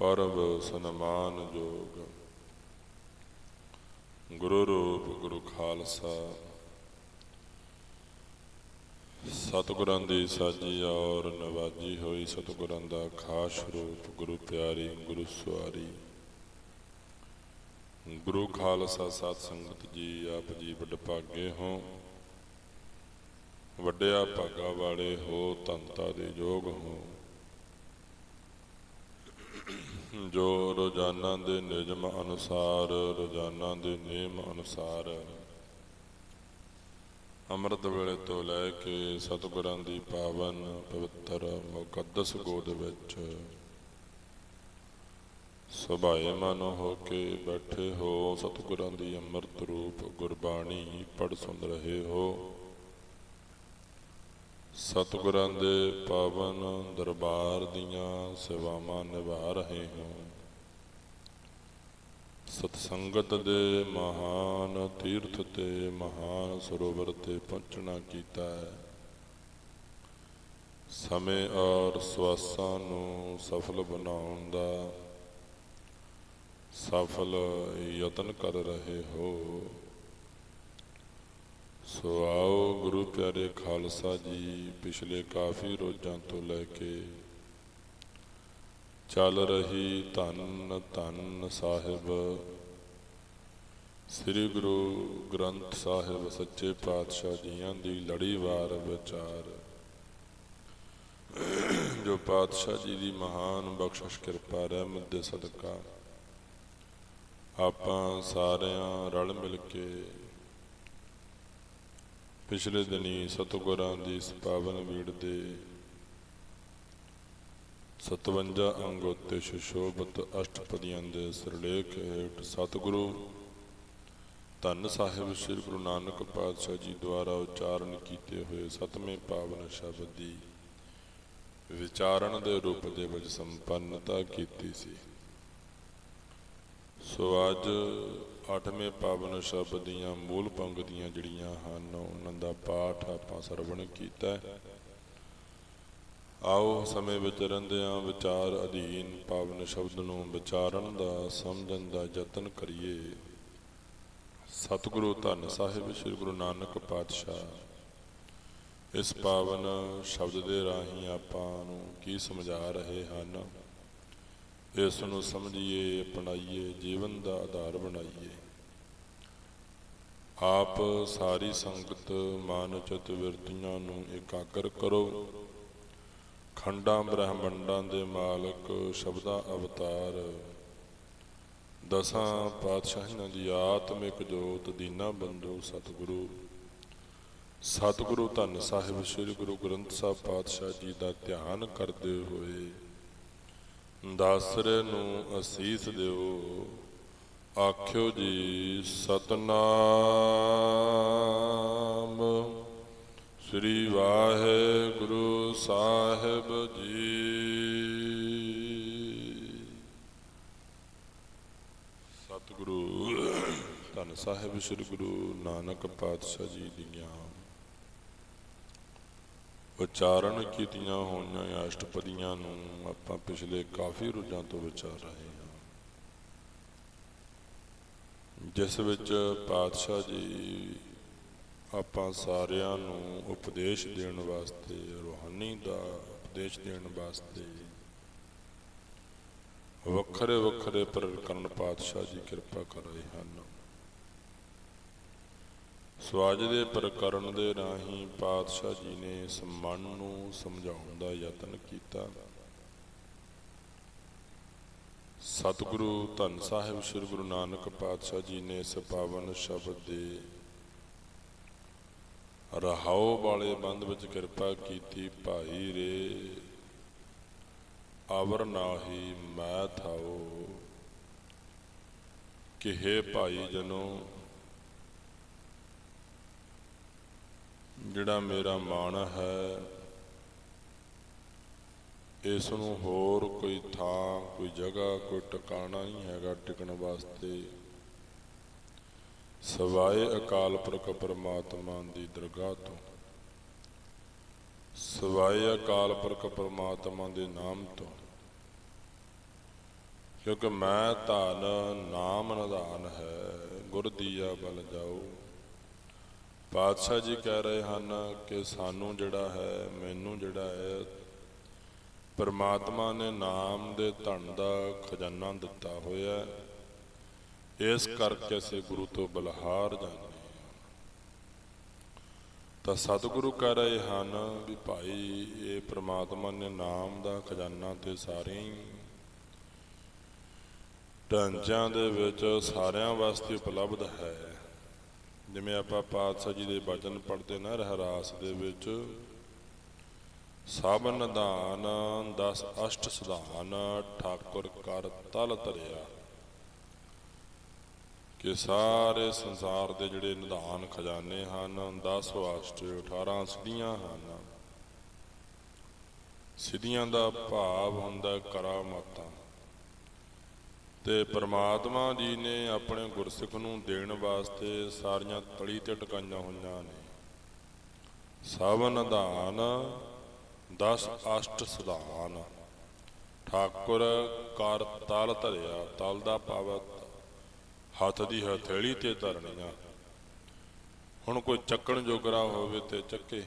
ਪਰਬ ਸਨਮਾਨ ਜੋਗ। ਗੁਰੂ ਰੂਪ, ਗੁਰੂ ਖਾਲਸਾ। ਸਤਿਗੁਰਾਂ ਦੀ ਸਾਜੀ ਔਰ ਨਵਾਜੀ ਹੋਈ। ਸਤਿਗੁਰਾਂ ਦਾ ਖਾਸ ਰੂਪ, ਗੁਰੂ ਪਿਆਰੀ, ਗੁਰੂ ਸਵਾਰੀ ਗੁਰੂ ਖਾਲਸਾ ਸਤ ਸੰਗਤ ਜੀ, ਆਪ ਜੀ ਵੱਡ ਭਾਗੇ ਹੋ। ਵੱਡਿਆ ਭਾਗਾ ਵਾਲੇ ਹੋ ਤੰਤਾ ਦੇ ਯੋਗ ਹੋ। ਜੋ ਰੋਜ਼ਾਨਾ ਦੇ ਨਿਯਮ ਅਨੁਸਾਰ, ਰੋਜ਼ਾਨਾ ਦੇ ਨਿਯਮ ਅਨੁਸਾਰ ਅੰਮ੍ਰਿਤ ਵੇਲੇ ਤੋਂ ਲੈ ਕੇ ਸਤਿਗੁਰਾਂ ਦੀ ਪਾਵਨ ਪਵਿੱਤਰ ਮੁਕੱਦਸ ਗੋਦ ਵਿੱਚ ਸੁਭਾਏ ਮਨ ਹੋ ਕੇ ਬੈਠੇ ਹੋ, ਸਤਿਗੁਰਾਂ ਦੀ ਅੰਮ੍ਰਿਤ ਰੂਪ ਗੁਰਬਾਣੀ ਪੜ ਸੁਣ ਰਹੇ ਹੋ। ਸਤਿਗੁਰਾਂ ਦੇ ਪਾਵਨ ਦਰਬਾਰ ਦੀਆਂ ਸੇਵਾਵਾਂ ਨਿਭਾ ਰਹੇ ਹੋ। ਸਤਸੰਗਤ ਦੇ ਮਹਾਨ ਤੀਰਥ ਤੇ ਮਹਾਨ ਸਰੋਵਰ ਤੇ ਪਹੁੰਚਣਾ ਕੀਤਾ ਹੈ। ਸਮੇਂ ਔਰ ਸਵਾਸਾਂ ਨੂੰ ਸਫਲ ਬਣਾਉਣ ਦਾ ਸਫਲ ਯਤਨ ਕਰ ਰਹੇ ਹੋ। ਸੋ ਆਓ ਗੁਰੂ ਪਿਆਰੇ ਖਾਲਸਾ ਜੀ ਪਿਛਲੇ ਕਾਫੀ ਰੋਜ਼ਾਂ ਤੋਂ ਲੈ ਕੇ ਚੱਲ ਰਹੀ ਧੰਨ ਧੰਨ ਸਾਹਿਬ, ਸ੍ਰੀ ਗੁਰੂ ਗ੍ਰੰਥ ਸਾਹਿਬ ਸੱਚੇ ਪਾਤਸ਼ਾਹ ਜੀਆਂ ਦੀ ਲੜੀਵਾਰ ਵਿਚਾਰ, ਜੋ ਪਾਤਸ਼ਾਹ ਜੀ ਦੀ ਮਹਾਨ ਬਖਸ਼ਿਸ਼ ਕਿਰਪਾ, ਰਹਿਮਤ ਦੇ ਸਦਕਾ ਆਪਾਂ ਸਾਰਿਆਂ ਰਲ ਮਿਲ ਕੇ ਪਿਛਲੇ ਦਿਨੀ ਸਤਿਗੁਰਾਂ ਦੀ ਇਸ ਪਾਵਨ ਵੀੜ ਦੇ 57 ਅੰਗ ਉੱਤੇ ਸੁਸ਼ੋਭਤ ਅਸ਼ਟਪਦੀਆਂ ਦੇ ਸਿਰਲੇਖ ਹੇਠ ਸਤਿਗੁਰੂ ਧੰਨ ਸਾਹਿਬ ਸ੍ਰੀ ਗੁਰੂ ਨਾਨਕ ਪਾਤਸ਼ਾਹ ਜੀ ਦੁਆਰਾ ਉਚਾਰਨ ਕੀਤੇ ਹੋਏ ਸਤਵੇਂ ਪਾਵਨ ਸ਼ਬਦ ਦੀ ਵਿਚਾਰਨ ਦੇ ਰੂਪ ਦੇ ਵਿੱਚ ਸੰਪੰਨਤਾ ਕੀਤੀ ਸੀ। ਸੋ ਅੱਜ ਅੱਠਵੇਂ ਪਾਵਨ ਸ਼ਬਦ ਦੀਆਂ ਮੂਲ ਪੰਕਤੀਆਂ ਜਿਹੜੀਆਂ ਹਨ, ਉਹਨਾਂ ਦਾ ਪਾਠ ਆਪਾਂ ਸਰਵਣ ਕੀਤਾ ਆਓ ਸਮੇਂ ਵਿੱਚ ਰਹਿੰਦਿਆਂ ਵਿਚਾਰ ਅਧੀਨ ਪਾਵਨ ਸ਼ਬਦ ਨੂੰ ਵਿਚਾਰਨ ਦਾ, ਸਮਝਣ ਦਾ ਯਤਨ ਕਰੀਏ। ਸਤਿਗੁਰੂ ਧੰਨ ਸਾਹਿਬ, ਸ੍ਰੀ ਗੁਰੂ ਨਾਨਕ ਪਾਤਸ਼ਾਹ, ਇਸ ਪਾਵਨ ਸ਼ਬਦ ਦੇ ਰਾਹੀਂ ਆਪਾਂ ਨੂੰ ਕੀ ਸਮਝਾ ਰਹੇ ਹਨ? ਇਸ ਨੂੰ ਸਮਝੀਏ, ਅਪਣਾਈਏ, ਜੀਵਨ ਦਾ ਆਧਾਰ ਬਣਾਈਏ। ਆਪ ਸਾਰੀ ਸੰਗਤ ਮਾਨਚਤ ਵਿਰਤੀਆਂ ਨੂੰ ਇਕਾਗਰ ਕਰੋ। ਖੰਡਾਂ ਬ੍ਰਹਮੰਡਾਂ ਦੇ ਮਾਲਕ ਸ਼ਬਦਾ ਅਵਤਾਰ। ਦਸਾਂ ਪਾਤਸ਼ਾਹਾਂ ਦੀ ਆਤਮਿਕ ਜੋਤ, ਦੀਨਾ ਬੰਦੋ ਸਤਿਗੁਰੂ। ਸਤਿਗੁਰੂ ਧੰਨ ਸਾਹਿਬ, ਸ੍ਰੀ ਗੁਰੂ ਗ੍ਰੰਥ ਸਾਹਿਬ ਪਾਤਸ਼ਾਹ ਜੀ ਦਾ ਧਿਆਨ ਕਰਦੇ ਹੋਏ ਦਾਸਰੇ ਨੂੰ ਅਸੀਸ ਦਿਓ। ਆਖਿਓ ਜੀ, ਸਤਨਾਮ। ਸ੍ਰੀ ਵਾਹਿਗੁਰੂ ਸਾਹਿਬ ਜੀ। ਸਤਿਗੁਰੂ, ਧੰਨ ਸਾਹਿਬ, ਸ੍ਰੀ ਗੁਰੂ ਨਾਨਕ ਪਾਤਸ਼ਾਹ ਜੀ ਦੀਆਂ ਉਚਾਰਨ ਕੀਤੀਆਂ ਹੋਈਆਂ ਅਸ਼ਟਪਦੀਆਂ ਨੂੰ ਆਪਾਂ ਪਿਛਲੇ ਕਾਫੀ ਰੋਜ਼ਾਂ ਤੋਂ ਵਿਚਾਰ ਰਹੇ ਹਾਂ। ਜਿਸ ਵਿੱਚ ਪਾਤਸ਼ਾਹ ਜੀ ਆਪਾਂ ਸਾਰਿਆਂ ਨੂੰ ਉਪਦੇਸ਼ ਦੇਣ ਵਾਸਤੇ, ਰੋਹਾਨੀ ਦਾ ਉਪਦੇਸ਼ ਦੇਣ ਵਾਸਤੇ ਵੱਖਰੇ ਵੱਖਰੇ ਪ੍ਰਕਰਨ ਪਾਤਸ਼ਾਹ ਜੀ ਕਿਰਪਾ ਕਰ ਰਹੇ ਹਨ। ਸੋ ਦੇ ਪ੍ਰਕਰਨ ਦੇ ਰਾਹੀਂ ਪਾਤਸ਼ਾਹ ਜੀ ਨੇ ਮਨ ਨੂੰ ਸਮਝਾਉਣ ਦਾ ਯਤਨ ਕੀਤਾ। ਸਤਿਗੁਰੂ ਧੰਨ ਸਾਹਿਬ ਸ੍ਰੀ ਗੁਰੂ ਨਾਨਕ ਪਾਤਸ਼ਾਹ ਜੀ ਨੇ ਇਸ ਪਾਵਨ ਸ਼ਬਦ ਦੇ ਰਹਾਉ ਵਾਲੇ ਬੰਦ ਵਿੱਚ ਕਿਰਪਾ ਕੀਤੀ, ਭਾਈ ਰੇ ਆਵਰ ਨਾਹੀ ਮੈਂ ਥਾਓ ਕਿਹੇ ਭਾਈ ਜਨੋ ਜਿਹੜਾ ਮੇਰਾ ਮਨ ਹੈ ਇਸ ਨੂੰ ਹੋਰ ਕੋਈ ਥਾਂ, ਕੋਈ ਜਗ੍ਹਾ, ਕੋਈ ਟਿਕਾਣਾ ਨਹੀਂ ਹੈਗਾ ਟਿਕਣ ਵਾਸਤੇ। ਸਵਾਏ ਅਕਾਲ ਪੁਰਖ ਪਰਮਾਤਮਾ ਦੀ ਦਰਗਾਹ ਤੋਂ। ਸਵਾਏ ਅਕਾਲ ਪੁਰਖ ਪਰਮਾਤਮਾ ਦੇ ਨਾਮ ਤੋਂ। ਕਿਉਂਕਿ ਮੈਂ ਧਨ, ਨਾਮ ਨਿਧਾਨ ਹੈ, ਗੁਰ ਦੀਆ ਬਲ ਜਾਓ। ਪਾਤਸ਼ਾਹ ਜੀ ਕਹਿ ਰਹੇ ਹਨ ਕਿ ਸਾਨੂੰ ਜਿਹੜਾ ਹੈ, ਮੈਨੂੰ ਜਿਹੜਾ ਹੈ, ਪਰਮਾਤਮਾ ਨੇ ਨਾਮ ਦੇ ਧਨ ਦਾ ਖਜ਼ਾਨਾ ਦਿੱਤਾ ਹੋਇਆ ਇਸ ਕਰਕੇ ਅਸੀਂ ਗੁਰੂ ਤੋਂ ਬਲਹਾਰ ਜਾਂਦੇ ਹਾਂ। ਤਾਂ ਸਤਿਗੁਰੂ ਕਹਿ ਰਹੇ ਹਨ ਵੀ ਭਾਈ, ਇਹ ਪ੍ਰਮਾਤਮਾ ਨੇ ਨਾਮ ਦਾ ਖਜ਼ਾਨਾ ਤੇ ਸਾਰੇ ਹੀ ਢਾਂਚਿਆਂ ਦੇ ਵਿੱਚ ਸਾਰਿਆਂ ਵਾਸਤੇ ਉਪਲਬਧ ਹੈ। ਜਿਵੇਂ ਆਪਾਂ ਪਾਤਸ਼ਾਹ ਜੀ ਦੇ ਬਚਨ ਪੜ੍ਹਦੇ ਨਾ, ਰਹਿਰਾਸ ਦੇ ਵਿੱਚ, ਸਭ ਨਿਧਾਨ ਦਸ ਅਸ਼ਟ ਸੁਧਾਨ, ਠਾਕੁਰ ਕਰ ਤਲ ਧਰਿਆ। ਕਿ ਸਾਰੇ ਸੰਸਾਰ ਦੇ ਜਿਹੜੇ ਨਿਧਾਨ ਖਜ਼ਾਨੇ ਹਨ 10 ਅਸ਼ਟ 18 ਸਿੱਧੀਆਂ ਹਨ। ਸਿੱਧੀਆਂ ਦਾ ਭਾਵ ਹੁੰਦਾ ਕਰਾਮਾਤਾਂ। ਤੇ ਪ੍ਰਮਾਤਮਾ ਜੀ ਨੇ ਆਪਣੇ ਗੁਰਸਿੱਖ ਨੂੰ ਦੇਣ ਵਾਸਤੇ ਸਾਰੀਆਂ ਤਲੀ ਤੇ ਟਿਕਾਈਆਂ ਹੋਈਆਂ ਨੇ। ਸਭ ਨਿਧਾਨ 10 ਅਸ਼ਟ ਸੁਧਾਨ ਠਾਕੁਰ ਕਰ ਤਲ ਧਰਿਆ, ਤਲ ਦਾ ਪਾਵਤ ਹੱਥ ਦੀ ਹਥੇਲੀ ਤੇ ਧਰਨੀਆਂ। ਹੁਣ ਕੋਈ ਚੱਕਣ ਜੋਗਰਾ ਹੋਵੇ ਤੇ ਚੱਕੇ।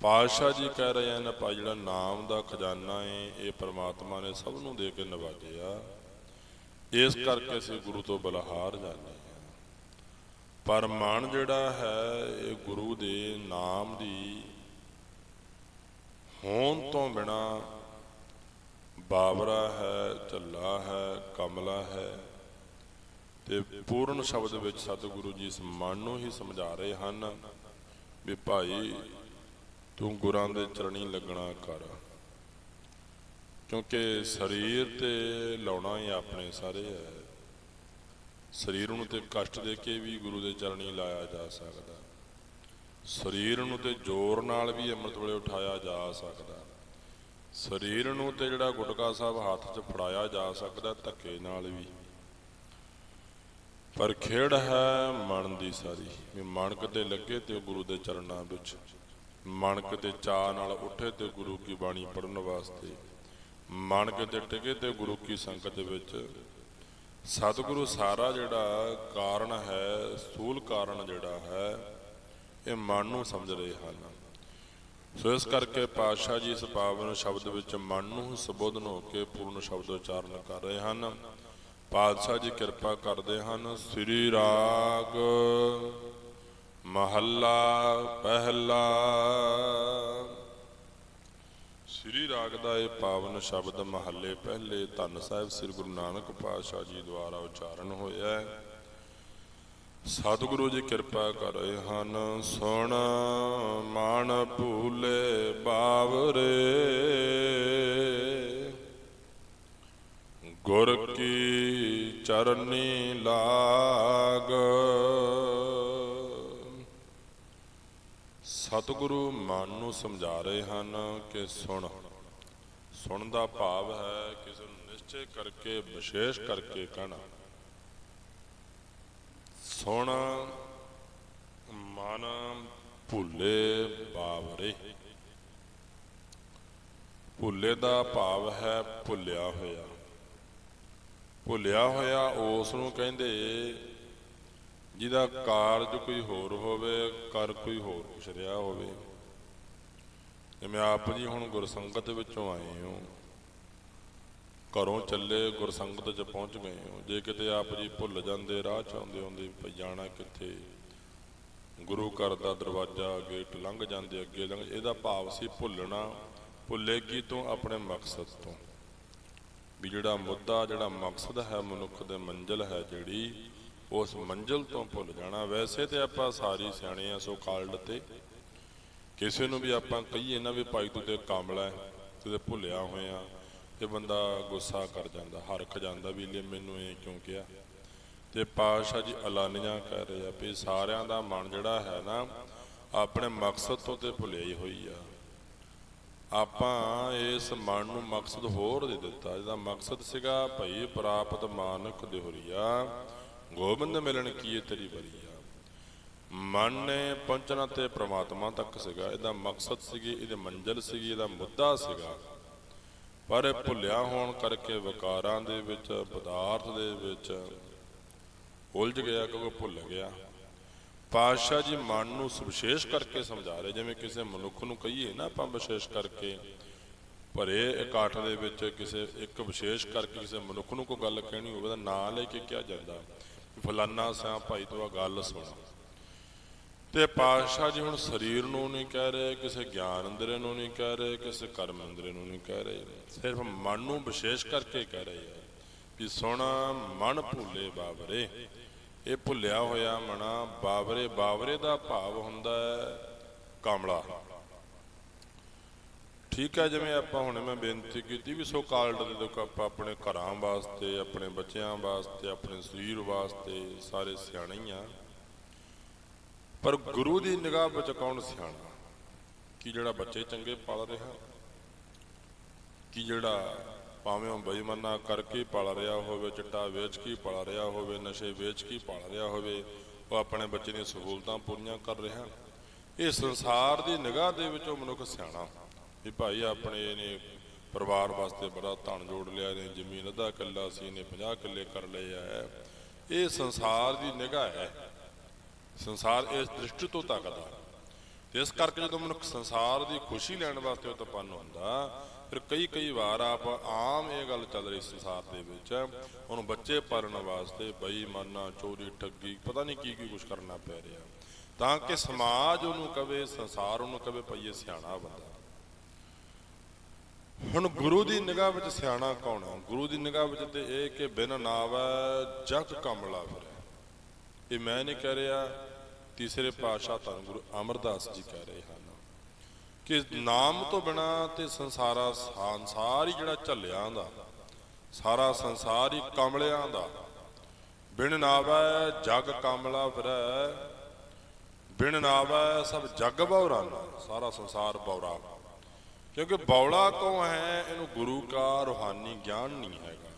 ਪਾਤਸ਼ਾਹ ਜੀ ਕਹਿ ਰਹੇ ਹਨ, ਭਾਈ ਜਿਹੜਾ ਨਾਮ ਦਾ ਖਜ਼ਾਨਾ ਏ, ਇਹ ਪ੍ਰਮਾਤਮਾ ਨੇ ਸਭ ਨੂੰ ਦੇ ਕੇ ਨਵਾਜਿਆ। ਇਸ ਕਰਕੇ ਅਸੀਂ ਗੁਰੂ ਤੋਂ ਬਲਹਾਰ ਜਾਂਦੇ ਹਾਂ। ਪਰ ਮਨ ਜਿਹੜਾ ਹੈ, ਇਹ ਗੁਰੂ ਦੇ ਨਾਮ ਦੀ ਹੋਣ ਤੋਂ ਬਿਨਾ ਬਾਬਰਾ ਹੈ, ਝੱਲਾ ਹੈ, ਕਮਲਾ ਹੈ ਤੇ ਪੂਰਨ ਸ਼ਬਦ ਵਿੱਚ ਸਤਿਗੁਰੂ ਜੀ ਇਸ ਮਨ ਨੂੰ ਹੀ ਸਮਝਾ ਰਹੇ ਹਨ ਵੀ ਭਾਈ ਤੂੰ ਗੁਰਾਂ ਦੇ ਚਰਣੀ ਲੱਗਣਾ ਕਰ। ਕਿਉਂਕਿ ਸਰੀਰ ਤੇ ਲਾਉਣਾ ਹੀ ਆਪਣੇ ਸਾਰੇ ਹੈ। ਸਰੀਰ ਨੂੰ ਤੇ ਕਸ਼ਟ ਦੇ ਕੇ ਵੀ ਗੁਰੂ ਦੇ ਚਰਣੀ ਲਾਇਆ ਜਾ ਸਕਦਾ। ਸਰੀਰ ਨੂੰ ਤੇ ਜ਼ੋਰ ਨਾਲ ਵੀ ਅੰਮ੍ਰਿਤ ਵੇਲੇ ਉਠਾਇਆ ਜਾ ਸਕਦਾ। ਸਰੀਰ ਨੂੰ ਤੇ ਜਿਹੜਾ ਗੁਟਕਾ ਸਾਹਿਬ ਹੱਥ 'ਚ ਫੜਾਇਆ ਜਾ ਸਕਦਾ ਧੱਕੇ ਨਾਲ ਵੀ। ਪਰ ਖੇਡ ਹੈ ਮਨ ਦੀ ਸਾਰੀ। ਵੀ ਮਨ ਕਿਤੇ ਲੱਗੇ ਤੇ ਗੁਰੂ ਦੇ ਚਰਨਾਂ ਵਿੱਚ। ਮਨ ਕਿਤੇ ਚਾਹ ਨਾਲ ਉੱਠੇ ਤੇ ਗੁਰੂ ਕੀ ਬਾਣੀ ਪੜਨ ਵਾਸਤੇ। ਮਨ ਕਿਤੇ ਟਿਕੇ ਤੇ ਗੁਰੂ ਕੀ ਸੰਗਤ ਵਿੱਚ। ਸਤਿਗੁਰੂ ਸਾਰਾ ਜਿਹੜਾ ਕਾਰਨ ਹੈ ਸਥੂਲ ਕਾਰਨ ਜਿਹੜਾ ਹੈ, ਇਹ ਮਨ ਨੂੰ ਸਮਝ ਰਹੇ ਹਨ। ਸੋ ਇਸ ਕਰਕੇ ਪਾਤਸ਼ਾਹ ਜੀ ਇਸ ਪਾਵਨ ਸ਼ਬਦ ਵਿੱਚ ਮਨ ਨੂੰ ਸੰਬੋਧਨ ਹੋ ਕੇ ਪੂਰਨ ਸ਼ਬਦ ਉਚਾਰਨ ਕਰ ਰਹੇ ਹਨ। ਪਾਤਸ਼ਾਹ ਜੀ ਕਿਰਪਾ ਕਰਦੇ ਹਨ। ਸ੍ਰੀ ਰਾਗ ਮਹੱਲਾ ਪਹਿਲਾ ਸ੍ਰੀ ਰਾਗ ਦਾ ਇਹ ਪਾਵਨ ਸ਼ਬਦ ਮਹੱਲੇ ਪਹਿਲੇ ਧੰਨ ਸਾਹਿਬ ਸ੍ਰੀ ਗੁਰੂ ਨਾਨਕ ਪਾਤਸ਼ਾਹ ਜੀ ਦੁਆਰਾ ਉਚਾਰਨ ਹੋਇਆ ਹੈ। ਸਤਿਗੁਰੂ ਜੀ ਕਿਰਪਾ ਕਰ ਰਹੇ ਹਨ, ਸੁਣ, ਮਾਨ ਭੂਲੇ, ਬਾਵਰੇ। ਗੁਰ ਕੀ ਚਰਨੀ ਲਾਗ। ਸਤਿਗੁਰੂ ਮਨ ਨੂੰ ਸਮਝਾ ਰਹੇ ਹਨ ਕਿ ਸੁਣ। ਸੁਣ ਦਾ ਭਾਵ ਹੈ ਕਿਸੇ ਨੂੰ ਨਿਸ਼ਚੈ ਕਰਕੇ, ਵਿਸ਼ੇਸ਼ ਕਰਕੇ ਕਹਿਣਾ। ਸੁਣ ਮਨ ਭੁੱਲੇ ਬਾਵਰੇ। ਭੁੱਲੇ ਦਾ ਭਾਵ ਹੈ ਭੁੱਲਿਆ ਹੋਇਆ। ਭੁੱਲਿਆ ਹੋਇਆ ਉਸ ਨੂੰ ਕਹਿੰਦੇ ਜਿਹਦਾ ਕਾਰਜ ਕੋਈ ਹੋਰ ਹੋਵੇ, ਕਰ ਕੋਈ ਹੋਰ ਕੁਛ ਰਿਹਾ ਹੋਵੇ। ਜਿਵੇਂ ਆਪ ਜੀ ਹੁਣ ਗੁਰਸੰਗਤ ਵਿੱਚੋਂ ਆਏ ਹੋ। ਘਰੋਂ ਚੱਲੇ ਗੁਰਸੰਗਤ 'ਚ ਪਹੁੰਚ ਗਏ ਹੋ। ਜੇ ਕਿਤੇ ਆਪ ਜੀ ਭੁੱਲ ਜਾਂਦੇ, ਰਾਹ 'ਚ ਆਉਂਦੇ ਆਉਂਦੇ ਭਈ ਜਾਣਾ ਕਿੱਥੇ? ਗੁਰੂ ਘਰ ਦਾ ਦਰਵਾਜ਼ਾ ਗੇਟ ਲੰਘ ਜਾਂਦੇ, ਅੱਗੇ ਲੰਘ ਇਹਦਾ ਭਾਵ ਸੀ ਭੁੱਲਣਾ। ਭੁੱਲੇਗੀ ਤੋਂ ਆਪਣੇ ਮਕਸਦ ਤੋਂ। ਵੀ ਜਿਹੜਾ ਮੁੱਦਾ, ਜਿਹੜਾ ਮਕਸਦ ਹੈ ਮਨੁੱਖ ਦੇ ਮੰਜ਼ਲ ਹੈ ਜਿਹੜੀ ਉਸ ਮੰਜ਼ਲ ਤੋਂ ਭੁੱਲ ਜਾਣਾ। ਵੈਸੇ ਤੇ ਆਪਾਂ ਸਾਰੇ ਸਿਆਣੇ ਆ, ਸੋ ਕਾਲਡ ਤੇ। ਕਿਸੇ ਨੂੰ ਵੀ ਆਪਾਂ ਕਹੀਏ ਨਾ ਵੀ ਭਾਈ ਤੂੰ ਤੇ ਕਾਮਲਾ ਹੈ ਤੂੰ ਤੇ ਭੁੱਲਿਆ ਹੋਇਆ ਤੇ ਬੰਦਾ ਗੁੱਸਾ ਕਰ ਜਾਂਦਾ, ਹਰਖ ਜਾਂਦਾ ਵੀ ਲੈ ਮੈਨੂੰ ਇਹ ਕਿਉਂ ਕਿਹਾ? ਤੇ ਪਾਸ਼ਾ ਜੀ ਅਲਾਨੀਆਂ ਕਰ ਰਹੇ ਆ ਵੀ ਸਾਰਿਆਂ ਦਾ ਮਨ ਜਿਹੜਾ ਹੈ ਨਾ, ਆਪਣੇ ਮਕਸਦ ਤੋਂ ਤੇ ਭੁੱਲਿਆ ਹੀ ਹੋਈ ਆ। ਆਪਾਂ ਇਸ ਮਨ ਨੂੰ ਮਕਸਦ ਹੋਰ ਦੇ ਦਿੱਤਾ, ਜਿਹਦਾ ਮਕਸਦ ਸੀਗਾ ਭਈ ਪ੍ਰਾਪਤ ਮਾਨਕ ਦੇਹਰੀਆ ਗੋਬਿੰਦ ਮਿਲਣ ਕੀਏ ਤੇਰੀ ਬਰੀਆ ਮਨ ਨੇ ਪਹੁੰਚਣਾ ਤੇ ਪ੍ਰਮਾਤਮਾ ਤੱਕ ਸੀਗਾ, ਇਹਦਾ ਮਕਸਦ ਸੀਗੀ, ਇਹਦੇ ਮੰਜ਼ਲ ਸੀਗੀ, ਇਹਦਾ ਮੁੱਦਾ ਸੀਗਾ। ਪਰ ਇਹ ਭੁੱਲਿਆ ਹੋਣ ਕਰਕੇ ਵਿਕਾਰਾਂ ਦੇ ਵਿੱਚ, ਪਦਾਰਥ ਦੇ ਵਿੱਚ ਉਲਝ ਗਿਆ, ਕਿਉਂਕਿ ਭੁੱਲ ਗਿਆ। ਪਾਤਸ਼ਾਹ ਜੀ ਮਨ ਨੂੰ ਵਿਸ਼ੇਸ਼ ਕਰਕੇ ਸਮਝਾ ਰਹੇ, ਜਿਵੇਂ ਕਿਸੇ ਮਨੁੱਖ ਨੂੰ ਕਹੀਏ ਨਾ ਆਪਾਂ ਵਿਸ਼ੇਸ਼ ਕਰਕੇ ਭਰੇ ਇਕੱਠ ਦੇ ਵਿੱਚ ਕਿਸੇ ਇੱਕ ਵਿਸ਼ੇਸ਼ ਕਰਕੇ ਕਿਸੇ ਮਨੁੱਖ ਨੂੰ ਕੋਈ ਗੱਲ ਕਹਿਣੀ ਹੋਵੇ ਤਾਂ ਨਾਂ ਲੈ ਕੇ ਕਿਹਾ ਜਾਂਦਾ। ਫਲਾਨਾ ਸਿਆ ਭਾਈ ਤੋਂ ਆ ਗੱਲ ਸੁਣ। ਤੇ ਪਾਤਸ਼ਾਹ ਜੀ ਹੁਣ ਸਰੀਰ ਨੂੰ ਨਹੀਂ ਕਹਿ ਰਹੇ, ਕਿਸੇ ਗਿਆਨ ਅੰਦਰੇ ਨੂੰ ਨਹੀਂ ਕਹਿ ਰਹੇ, ਕਿਸੇ ਕਰਮ ਅੰਦਰੇ ਨੂੰ ਨਹੀਂ ਕਹਿ ਰਹੇ। ਸਿਰਫ ਮਨ ਨੂੰ ਵਿਸ਼ੇਸ਼ ਕਰਕੇ ਕਹਿ ਰਹੇ ਆ ਕਿ ਸੁਣ ਮਨ ਭੁੱਲੇ ਬਾਬਰੇ। ਇਹ ਭੁੱਲਿਆ ਹੋਇਆ ਮਨਾ ਬਾਬਰੇ ਬਾਬਰੇ ਦਾ ਭਾਵ ਹੁੰਦਾ ਹੈ ਕਾਮਲਾ। ਠੀਕ ਹੈ, ਜਿਵੇਂ ਆਪਾਂ ਹੁਣੇ ਮੈਂ ਬੇਨਤੀ ਕੀਤੀ ਵੀ ਸੋ ਕਾਲਡ ਦੇ ਦੁੱਖ ਆਪਾਂ ਆਪਣੇ ਘਰਾਂ ਵਾਸਤੇ, ਆਪਣੇ ਬੱਚਿਆਂ ਵਾਸਤੇ, ਆਪਣੇ ਸਰੀਰ ਵਾਸਤੇ, ਸਾਰੇ ਸਿਆਣੇ ਹੀ ਆ। ਪਰ ਗੁਰੂ ਦੀ ਨਿਗਾਹ ਵਿੱਚ ਕੌਣ ਸਿਆਣਾ? ਕੀ ਜਿਹੜਾ ਬੱਚੇ ਚੰਗੇ ਪਾਲ ਰਿਹਾ? ਕੀ ਜਿਹੜਾ ਭਾਵੇਂ ਉਹ ਬੇਈਮਾਨਾ ਕਰਕੇ ਹੀ ਪਾਲ ਰਿਹਾ ਹੋਵੇ, ਚਿੱਟਾ ਵੇਚ ਕੇ ਹੀ ਪਾਲ ਰਿਹਾ ਹੋਵੇ, ਨਸ਼ੇ ਵੇਚ ਕੇ ਪਾਲ ਰਿਹਾ ਹੋਵੇ, ਉਹ ਆਪਣੇ ਬੱਚੇ ਦੀਆਂ ਸਹੂਲਤਾਂ ਪੂਰੀਆਂ ਕਰ ਰਿਹਾ। ਇਹ ਸੰਸਾਰ ਦੀ ਨਿਗਾਹ ਦੇ ਵਿੱਚ ਉਹ ਮਨੁੱਖ ਸਿਆਣਾ। ਵੀ ਭਾਈ ਆਪਣੇ ਨੇ ਪਰਿਵਾਰ ਵਾਸਤੇ ਬੜਾ ਧਨ ਜੋੜ ਲਿਆ ਨੇ ਜ਼ਮੀਨ ਅੱਧਾ ਕਿੱਲਾ ਸੀ ਨੇ 50 ਕਿੱਲੇ ਕਰ ਲਏ ਆ। ਇਹ ਸੰਸਾਰ ਦੀ ਨਿਗਾਹ ਹੈ। ਸੰਸਾਰ ਇਸ ਦ੍ਰਿਸ਼ਟੀ ਤੋਂ ਤੱਕਦਾ। ਇਸ ਕਰਕੇ ਜਦੋਂ ਮਨੁੱਖ ਸੰਸਾਰ ਦੀ ਖੁਸ਼ੀ ਲੈਣ ਵਾਸਤੇ ਉਹ ਉਤਪੰਨ ਹੁੰਦਾ ਫਿਰ ਕਈ ਕਈ ਵਾਰ ਆਪ ਆਮ ਇਹ ਗੱਲ ਚੱਲ ਰਹੀ ਸੰਸਾਰ ਦੇ ਵਿੱਚ, ਹੁਣ ਬੱਚੇ ਪਾਲਣ ਵਾਸਤੇ ਬੇਈਮਾਨਾ ਚੋਰੀ, ਠੱਗੀ, ਪਤਾ ਨਹੀਂ ਕੀ ਕੀ ਕੁਝ ਕਰਨਾ ਪੈ ਰਿਹਾ। ਤਾਂ ਕਿ ਸਮਾਜ ਉਹਨੂੰ ਕਵੇ, ਸੰਸਾਰ ਉਹਨੂੰ ਕਵੇ, ਭਈ ਸਿਆਣਾ ਬੰਦਾ। ਹੁਣ ਗੁਰੂ ਦੀ ਨਿਗਾਹ ਵਿੱਚ ਸਿਆਣਾ ਕੌਣ ਹੈ? ਗੁਰੂ ਦੀ ਨਿਗਾਹ ਵਿੱਚ ਤੇ ਇਹ ਕਿ ਬਿਨ ਨਾਵੈ ਜਗ ਕਮਲਾ ਫਿਰੈ ਇਹ ਮੈਂ ਨਹੀਂ ਕਹਿ ਰਿਹਾ, ਤੀਸਰੇ ਪਾਤਸ਼ਾਹ ਧੰਨ ਗੁਰੂ ਅਮਰਦਾਸ ਜੀ ਕਹਿ ਰਹੇ ਹਨ ਕਿ ਨਾਮ ਤੋਂ ਬਿਨਾ ਤੇ ਸੰਸਾਰਾ ਸੰਸਾਰ ਹੀ ਜਿਹੜਾ ਝੱਲਿਆਂ ਦਾ, ਸਾਰਾ ਸੰਸਾਰ ਹੀ ਕਮਲਿਆਂ ਦਾ। ਬਿਨ ਨਾਵੈ ਜਗ ਕਮਲਾ ਫਿਰੈ ਬਿਨ ਨਾਵੈ ਸਭ ਜਗ ਬਉਰਾ ਸਾਰਾ ਸੰਸਾਰ ਬਉਰਾ ਕਿਉਂਕਿ ਬੌਲਾ ਤੋਂ ਹੈ, ਇਹਨੂੰ ਗੁਰੂ ਕਾ ਰੂਹਾਨੀ ਗਿਆਨ ਨਹੀਂ ਹੈਗਾ।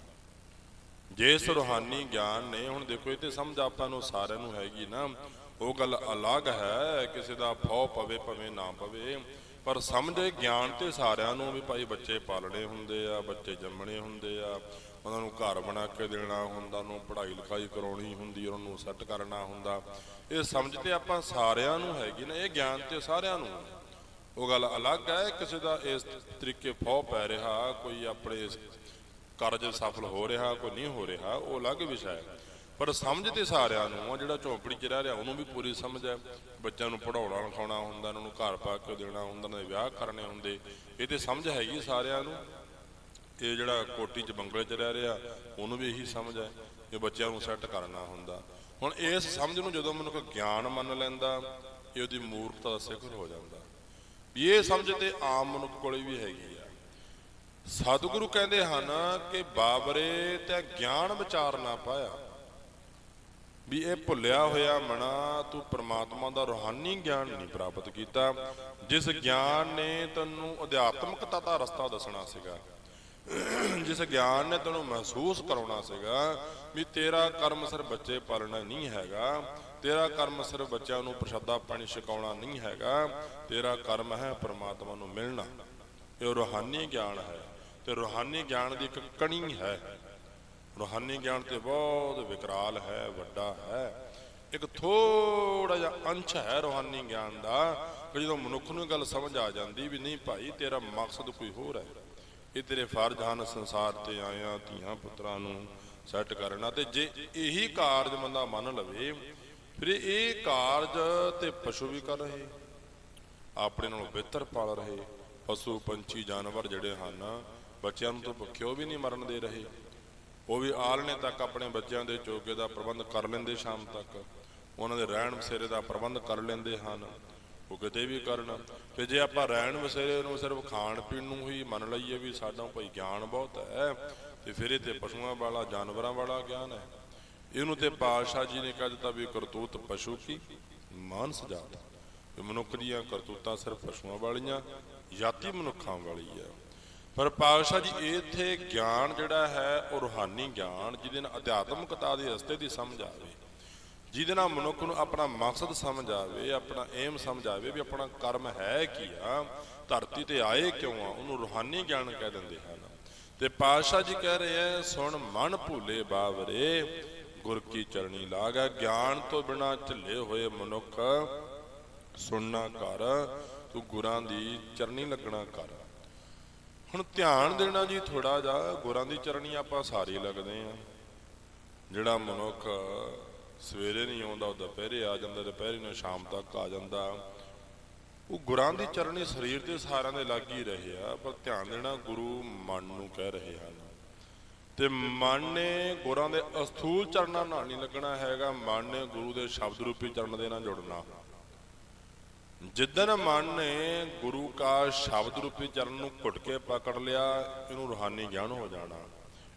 ਜੇ ਇਸ ਰੂਹਾਨੀ ਗਿਆਨ ਨੇ, ਹੁਣ ਦੇਖੋ, ਇਹ ਤੇ ਸਮਝ ਆਪਾਂ ਨੂੰ ਸਾਰਿਆਂ ਨੂੰ ਹੈਗੀ ਨਾ। ਉਹ ਗੱਲ ਅਲੱਗ ਹੈ, ਕਿਸੇ ਦਾ ਫੌ ਪਵੇ, ਭਵੇਂ ਨਾ ਪਵੇ। ਪਰ ਸਮਝੇ ਗਿਆਨ ਤੇ ਸਾਰਿਆਂ ਨੂੰ ਵੀ ਭਾਈ ਬੱਚੇ ਪਾਲਣੇ ਹੁੰਦੇ ਆ, ਬੱਚੇ ਜੰਮਣੇ ਹੁੰਦੇ ਆ। ਉਹਨਾਂ ਨੂੰ ਘਰ ਬਣਾ ਕੇ ਦੇਣਾ ਹੁੰਦਾ, ਉਹਨੂੰ ਪੜ੍ਹਾਈ ਲਿਖਾਈ ਕਰਾਉਣੀ ਹੁੰਦੀ, ਉਹਨਾਂ ਨੂੰ ਸੈੱਟ ਕਰਨਾ ਹੁੰਦਾ। ਇਹ ਸਮਝ ਤੇ ਆਪਾਂ ਸਾਰਿਆਂ ਨੂੰ ਹੈਗੀ ਨਾ, ਇਹ ਗਿਆਨ ਤੇ ਸਾਰਿਆਂ ਨੂੰ। ਉਹ ਗੱਲ ਅਲੱਗ ਹੈ, ਕਿਸੇ ਦਾ ਇਸ ਤਰੀਕੇ ਫੌ ਪੈ ਰਿਹਾ, ਕੋਈ ਆਪਣੇ ਇਸ ਕਾਰਜ ਸਫਲ ਹੋ ਰਿਹਾ, ਕੋਈ ਨਹੀਂ ਹੋ ਰਿਹਾ, ਉਹ ਅਲੱਗ ਵਿਸ਼ਾ ਹੈ। ਪਰ ਸਮਝ ਤੇ ਸਾਰਿਆਂ ਨੂੰ ਆ ਜਿਹੜਾ ਝੌਂਪੜੀ 'ਚ ਰਹਿ ਰਿਹਾ, ਉਹਨੂੰ ਵੀ ਪੂਰੀ ਸਮਝ ਹੈ। ਬੱਚਿਆਂ ਨੂੰ ਪੜਾਉਣਾ ਲਿਖਾਉਣਾ ਹੁੰਦਾ, ਉਹਨਾਂ ਨੂੰ ਘਰ ਪਾ ਕੇ ਦੇਣਾ ਹੁੰਦਾ, ਉਹਨਾਂ ਦੇ ਵਿਆਹ ਕਰਨੇ ਹੁੰਦੇ। ਇਹ ਤੇ ਸਮਝ ਹੈਗੀ ਸਾਰਿਆਂ ਨੂੰ। ਇਹ ਜਿਹੜਾ ਕੋਟੀ 'ਚ ਬੰਗਲੇ 'ਚ ਰਹਿ ਰਿਹਾ, ਉਹਨੂੰ ਵੀ ਇਹੀ ਸਮਝ ਹੈ ਕਿ ਬੱਚਿਆਂ ਨੂੰ ਸੈੱਟ ਕਰਨਾ ਹੁੰਦਾ। ਹੁਣ ਇਸ ਸਮਝ ਨੂੰ ਜਦੋਂ ਮਨੁੱਖ ਗਿਆਨ ਮੰਨ ਲੈਂਦਾ, ਇਹ ਉਹਦੀ ਮੂਰਖਤਾ ਦਾ ਸਿਖਰ ਹੋ ਜਾਂਦਾ। ਵੀ ਇਹ ਸਮਝ ਤੇ ਆਮ ਮਨੁੱਖ ਕੋਲੇ ਵੀ ਹੈਗੀ ਆ। ਸਤਿਗੁਰੂ ਕਹਿੰਦੇ ਹਨ ਕਿ ਬਾਬਰੇ ਤੇ ਗਿਆਨ ਵਿਚਾਰ ਨਾ ਪਾਇਆ। ਵੀ ਇਹ ਭੁੱਲਿਆ ਹੋਇਆ ਮਨਾ ਤੂੰ ਪ੍ਰਮਾਤਮਾ ਦਾ ਰੋਹਾਨੀ ਗਿਆਨ ਨਹੀਂ ਪ੍ਰਾਪਤ ਕੀਤਾ। ਜਿਸ ਗਿਆਨ ਨੇ ਤੈਨੂੰ ਅਧਿਆਤਮਕਤਾ ਦਾ ਰਸਤਾ ਦੱਸਣਾ ਸੀਗਾ, ਜਿਸ ਗਿਆਨ ਨੇ ਤੈਨੂੰ ਮਹਿਸੂਸ ਕਰਾਉਣਾ ਸੀਗਾ, ਵੀ ਤੇਰਾ ਕਰਮ ਸਿਰ ਬੱਚੇ ਪਾਲਣਾ ਨਹੀਂ ਹੈਗਾ ਤੇਰਾ ਕਰਮ ਸਿਰ ਬੱਚਿਆਂ ਨੂੰ ਪ੍ਰਸ਼ਾਦਾ ਪਾਣੀ ਛਕਾਉਣਾ ਨਹੀਂ ਹੈਗਾ। ਤੇਰਾ ਕਰਮ ਹੈ ਪਰਮਾਤਮਾ ਨੂੰ ਮਿਲਣਾ। ਇਹ ਰੂਹਾਨੀ ਗਿਆਨ ਹੈ। ਤੇ ਰੂਹਾਨੀ ਗਿਆਨ ਦੀ ਇੱਕ ਕਣੀ ਹੈ। ਰੂਹਾਨੀ ਗਿਆਨ ਤੇ ਬਹੁਤ ਵਿਕਰਾਲ ਹੈ, ਵੱਡਾ ਹੈ। ਇੱਕ ਥੋੜਾ ਜਿਹਾ ਅੰਸ਼ ਹੈ ਰੂਹਾਨੀ ਗਿਆਨ ਦਾ, ਕਿ ਜਦੋਂ ਮਨੁੱਖ ਨੂੰ ਇਹ ਗੱਲ ਸਮਝ ਆ ਜਾਂਦੀ ਵੀ ਨਹੀਂ ਭਾਈ, ਤੇਰਾ ਮਕਸਦ ਕੋਈ ਹੋਰ ਹੈ। ਇਹ ਤੇਰੇ ਫਰਜ਼ ਹਨ, ਸੰਸਾਰ ਤੇ ਆਇਆ ਧੀਆਂ ਪੁੱਤਰਾਂ ਨੂੰ ਸੈੱਟ ਕਰਨਾ। ਤੇ ਜੇ ਇਹੀ ਕਾਰਜ ਬੰਦਾ ਮੰਨ ਲਵੇ ਫਿਰ ਇਹ ਕਾਰਜ ਤੇ ਪਸ਼ੂ ਵੀ ਕਰ ਰਹੇ, ਆਪਣੇ ਨਾਲੋਂ ਬਿਹਤਰ ਪਾਲ ਰਹੇ, ਪਸ਼ੂ, ਪੰਛੀ, ਜਾਨਵਰ ਜਿਹੜੇ ਹਨ, ਬੱਚਿਆਂ ਨੂੰ ਤਾਂ ਭੁੱਖੇ ਉਹ ਵੀ ਨਹੀਂ ਮਰਨ ਦੇ ਰਹੇ। ਉਹ ਵੀ ਆਲਣੇ ਤੱਕ ਆਪਣੇ ਬੱਚਿਆਂ ਦੇ ਚੋਗੇ ਦਾ ਪ੍ਰਬੰਧ ਕਰ ਲੈਂਦੇ ਸ਼ਾਮ ਤੱਕ। ਉਹਨਾਂ ਦੇ ਰਹਿਣ ਬਸੇਰੇ ਦਾ ਪ੍ਰਬੰਧ ਕਰ ਲੈਂਦੇ ਹਨ, ਉਹ ਕਿਤੇ ਵੀ ਕਰਨ। ਤੇ ਜੇ ਆਪਾਂ ਰਹਿਣ ਬਸੇਰੇ ਨੂੰ ਸਿਰਫ ਖਾਣ ਪੀਣ ਨੂੰ ਹੀ ਮੰਨ ਲਈਏ ਵੀ ਸਾਡਾ ਭਾਈ ਗਿਆਨ ਬਹੁਤ ਹੈ, ਤੇ ਫਿਰ ਇਹ ਤੇ ਪਸ਼ੂਆਂ ਵਾਲਾ, ਜਾਨਵਰਾਂ ਵਾਲਾ ਗਿਆਨ ਹੈ। ਇਹਨੂੰ ਤੇ ਪਾਤਸ਼ਾਹ ਜੀ ਨੇ ਕਹਿ ਦਿੱਤਾ ਵੀ ਕਰਤੂਤ ਪਸ਼ੂ ਕੀ? ਮਾਨਸ ਜਾਤ। ਵੀ ਮਨੁੱਖ ਦੀਆਂ ਕਰਤੂਤਾਂ ਸਿਰਫ ਪਸ਼ੂਆਂ ਵਾਲੀਆਂ, ਜਾਤੀ ਮਨੁੱਖਾਂ ਵਾਲੀ ਹੈ ਪਰ ਪਾਤਸ਼ਾਹ ਜੀ ਇੱਥੇ ਗਿਆਨ ਜਿਹੜਾ ਹੈ, ਉਹ ਰੂਹਾਨੀ ਗਿਆਨ, ਜਿਹਦੇ ਨਾਲ ਅਧਿਆਤਮਕਤਾ ਦੇ ਰਸਤੇ ਦੀ ਸਮਝ ਆਵੇ। ਜਿਹਦੇ ਨਾਲ ਮਨੁੱਖ ਨੂੰ ਆਪਣਾ ਮਕਸਦ ਸਮਝ ਆਵੇ, ਆਪਣਾ ਏਮ ਸਮਝ ਆਵੇ ਵੀ ਆਪਣਾ ਕਰਮ ਹੈ ਕੀ ਆ, ਧਰਤੀ ਤੇ ਆਏ ਕਿਉਂ ਆ, ਉਹਨੂੰ ਰੂਹਾਨੀ ਗਿਆਨ ਕਹਿ ਦਿੰਦੇ ਹਨ। ਤੇ ਪਾਤਸ਼ਾਹ ਜੀ ਕਹਿ ਰਹੇ ਐ ਸੁਣ ਮਨ ਭੂਲੇ ਬਾਵਰੇ ਗੁਰ ਕੀ ਚਰਣੀ ਲਾਗਾ, ਗਿਆਨ ਤੋਂ ਬਿਨਾ ਝੱਲੇ ਹੋਏ ਮਨੁੱਖ ਸੁਣਨਾ ਕਰ, ਤੂੰ ਗੁਰਾਂ ਦੀ ਚਰਣੀ ਲੱਗਣਾ ਕਰ। ਹੁਣ ਧਿਆਨ ਦੇਣਾ ਜੀ ਥੋੜਾ ਜਿਹਾ, ਗੁਰਾਂ ਦੀ ਚਰਣੀ ਆਪਾਂ ਸਾਰੇ ਲੱਗਦੇ ਆ। ਜਿਹੜਾ ਮਨੁੱਖ ਸਵੇਰੇ ਨਹੀਂ ਆਉਂਦਾ, ਉਹ ਦੁਪਹਿਰੇ ਆ ਜਾਂਦਾ, ਦੁਪਹਿਰੇ ਨੂੰ ਸ਼ਾਮ ਤੱਕ ਆ ਜਾਂਦਾ। ਉਹ ਗੁਰਾਂ ਦੀ ਚਰਣੀ ਸਰੀਰ ਤੇ ਸਾਰਿਆਂ ਦੇ ਲੱਗ ਹੀ ਰਹੇ ਆ, ਪਰ ਧਿਆਨ ਦੇਣਾ ਗੁਰੂ ਮਨ ਨੂੰ ਕਹਿ ਰਹੇ ਹਨ। ਤੇ ਮਨ ਨੇ ਗੁਰਾਂ ਦੇ ਅਸਥੂਲ ਚਰਨਾਂ ਨਾਲ ਨਹੀਂ ਲੱਗਣਾ ਹੈਗਾ, ਮਨ ਨੇ ਗੁਰੂ ਦੇ ਸ਼ਬਦ ਰੂਪੀ ਚਰਨ ਦੇ ਨਾਲ ਜੁੜਨਾ। ਜਿੱਦਨ ਮਨ ਨੇ ਗੁਰੂ ਕਾ ਸ਼ਬਦ ਰੂਪੀ ਚਰਨ ਨੂੰ ਘੁੱਟ ਕੇ ਪਕੜ ਲਿਆ, ਇਹਨੂੰ ਰੂਹਾਨੀ ਗਿਆਨ ਹੋ ਜਾਣਾ,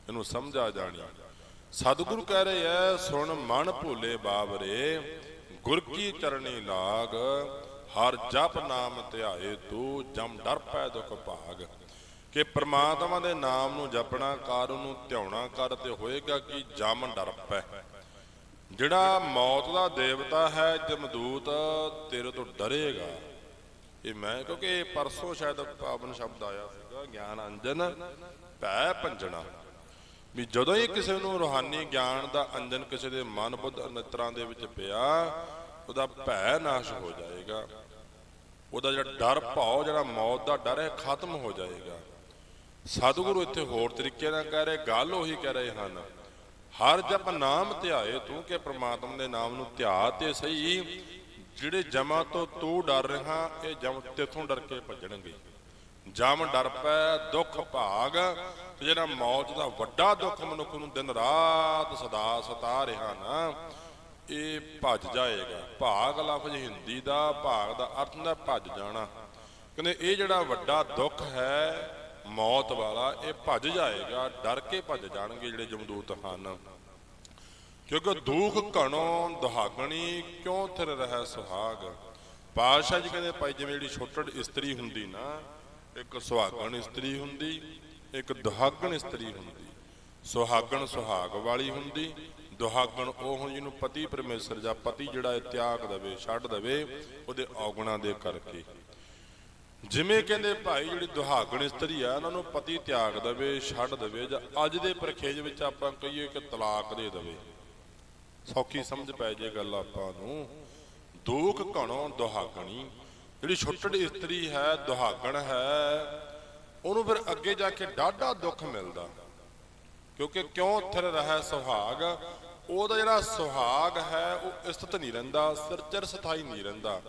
ਇਹਨੂੰ ਸਮਝ ਆ ਜਾਣੀ। ਸਤਿਗੁਰੂ ਕਹਿ ਰਹੇ ਐ, ਸੁਣ ਮਨ ਭੂਲੇ ਬਾਬਰੇ, ਗੁਰ ਕੀ ਚਰਣੀ ਲਾਗ, ਹਰ ਜਪ ਨਾਮ ਧਿਆਏ ਤੂੰ, ਜਮ ਡਰ ਪੈ ਦੁਖ ਭਾਗ। ਕਿ ਪ੍ਰਮਾਤਮਾ ਦੇ ਨਾਮ ਨੂੰ ਜਪਣਾ, ਕਰ ਉਹਨੂੰ ਧਿਆਉਣਾ ਕਰ ਤੇ ਹੋਏਗਾ ਕਿ ਜਮ ਡਰ ਪੈ। ਜਿਹੜਾ ਮੌਤ ਦਾ ਦੇਵਤਾ ਹੈ, ਜਮਦੂਤ ਤੇਰੇ ਤੋਂ ਡਰੇਗਾ। ਇਹ ਮੈਂ, ਕਿਉਂਕਿ ਇਹ ਪਰਸੋਂ ਸ਼ਾਇਦ ਪਾਵਨ ਸ਼ਬਦ ਆਇਆ ਸੀਗਾ, ਗਿਆਨ ਅੰਜਨ ਭੈ ਭੰਜਣਾ। ਵੀ ਜਦੋਂ ਹੀ ਕਿਸੇ ਨੂੰ ਰੋਹਾਨੀ ਗਿਆਨ ਦਾ ਅੰਜਨ ਕਿਸੇ ਦੇ ਮਨ ਬੁੱਧ ਨਤਰਾਂ ਦੇ ਵਿੱਚ ਪਿਆ, ਉਹਦਾ ਭੈ ਨਾਸ਼ ਹੋ ਜਾਏਗਾ। ਉਹਦਾ ਜਿਹੜਾ ਡਰ ਭਾਉ ਜਿਹੜਾ ਮੌਤ ਦਾ ਡਰ ਹੈ, ਖਤਮ ਹੋ ਜਾਏਗਾ। ਸਤਿਗੁਰੂ ਇੱਥੇ ਹੋਰ ਤਰੀਕੇ ਨਾਲ ਕਹਿ ਰਹੇ, ਗੱਲ ਉਹੀ ਕਹਿ ਰਹੇ ਹਨ। ਹਰ ਜਪ ਨਾਮ ਧਿਆਏ ਤੂੰ ਕਿ ਪ੍ਰਮਾਤਮਾ ਦੇ ਨਾਮ ਨੂੰ ਧਿਆ ਤੇ ਸਹੀ। ਜਿਹੜੇ ਜਮਾਂ ਤੋਂ ਤੂੰ ਡਰ ਰਿਹਾ, ਇਹ ਜਮ ਤੇਥੋਂ ਡਰ ਕੇ ਭੱਜਣਗੇ। ਜਮ ਡਰ ਪੈ, ਦੁੱਖ ਭਾਗ, ਤੇ ਜਿਹੜਾ ਮੌਤ ਦਾ ਵੱਡਾ ਦੁੱਖ ਮਨੁੱਖ ਨੂੰ ਦਿਨ ਰਾਤ ਸਦਾ ਸਤਾ ਰਿਹਾ ਨਾ, ਇਹ ਭੱਜ ਜਾਏਗਾ। ਭਾਗ ਲਫ਼ਜ਼ ਹਿੰਦੀ ਦਾ, ਭਾਗ ਦਾ ਅਰਥ ਹੁੰਦਾ ਭੱਜ ਜਾਣਾ। ਕਹਿੰਦੇ, ਇਹ ਜਿਹੜਾ ਵੱਡਾ ਦੁੱਖ ਹੈ ਮੌਤ ਵਾਲਾ, ਇਹ ਭੱਜ ਜਾਏਗਾ, ਡਰ ਕੇ ਭੱਜ ਜਾਣਗੇ ਜਿਹੜੇ ਜਮਦੂਤ ਹਨ। ਕਿਉਂਕਿ ਦੁੱਖ ਘਣੋ ਦੁਹਾਗਣੀ ਕਿਉਂ ਥਿਰ ਰਹਿ ਸੁਹਾਗ? ਪਾਤਸ਼ਾਹ ਜੀ ਕਹਿੰਦੇ, ਭਾਈ ਜਿਵੇਂ ਜਿਹੜੀ ਛੋਟੜ ਇਸਤਰੀ ਹੁੰਦੀ ਨਾ, ਇੱਕ ਸੁਹਾਗਣ ਇਸਤਰੀ ਹੁੰਦੀ, ਇੱਕ ਦੁਹਾਗਣ ਇਸਤਰੀ ਹੁੰਦੀ। ਸੁਹਾਗਣ ਸੁਹਾਗ ਵਾਲੀ ਹੁੰਦੀ, ਦੁਹਾਗਣ ਉਹ ਹੁਣ ਜਿਹਨੂੰ ਪਤੀ ਪਰਮੇਸ਼ਰ ਜਾਂ ਪਤੀ ਜਿਹੜਾ ਇਹ ਤਿਆਗ ਦੇਵੇ, ਛੱਡ ਦੇਵੇ, ਉਹਦੇ ਔਗਣਾ ਦੇ ਕਰਕੇ। ਜਿਵੇਂ ਕਹਿੰਦੇ ਭਾਈ ਜਿਹੜੀ ਦੁਹਾਗਣ ਇਸਤਰੀ ਆ ਉਹਨਾਂ ਨੂੰ ਪਤੀ ਤਿਆਗ ਦੇਵੇ, ਛੱਡ ਦੇਵੇ ਜਾਂ ਅੱਜ ਦੇ ਪਰਖੇਜ ਵਿੱਚ ਆਪਾਂ ਕਹੀਏ ਕਿ ਤਲਾਕ ਦੇ ਦੇਵੇ। ਸੌਖੀ ਸਮਝ ਪੈ ਜੇ ਗੱਲ ਆਪਾਂ ਨੂੰ। ਦੁੱਖ ਘਣੋ ਦੁਹਾਗਣੀ ਜਿਹੜੀ ਛੁੱਟੜ ਇਸਤਰੀ ਹੈ ਦੁਹਾਗਣ ਹੈ, ਉਹਨੂੰ ਫਿਰ ਅੱਗੇ ਜਾ ਕੇ ਡਾਢਾ ਦੁੱਖ ਮਿਲਦਾ। ਕਿਉਂਕਿ ਕਿਉਂ ਥਿਰ ਰਹਿ ਸੁਹਾਗ? ਉਹਦਾ ਜਿਹੜਾ ਸੁਹਾਗ ਹੈ, ਉਹ ਇਸਤਤ ਨਹੀਂ ਰਹਿੰਦਾ, ਸਿਰ ਚਿਰ ਸਥਾਈ ਨਹੀਂ ਰਹਿੰਦਾ।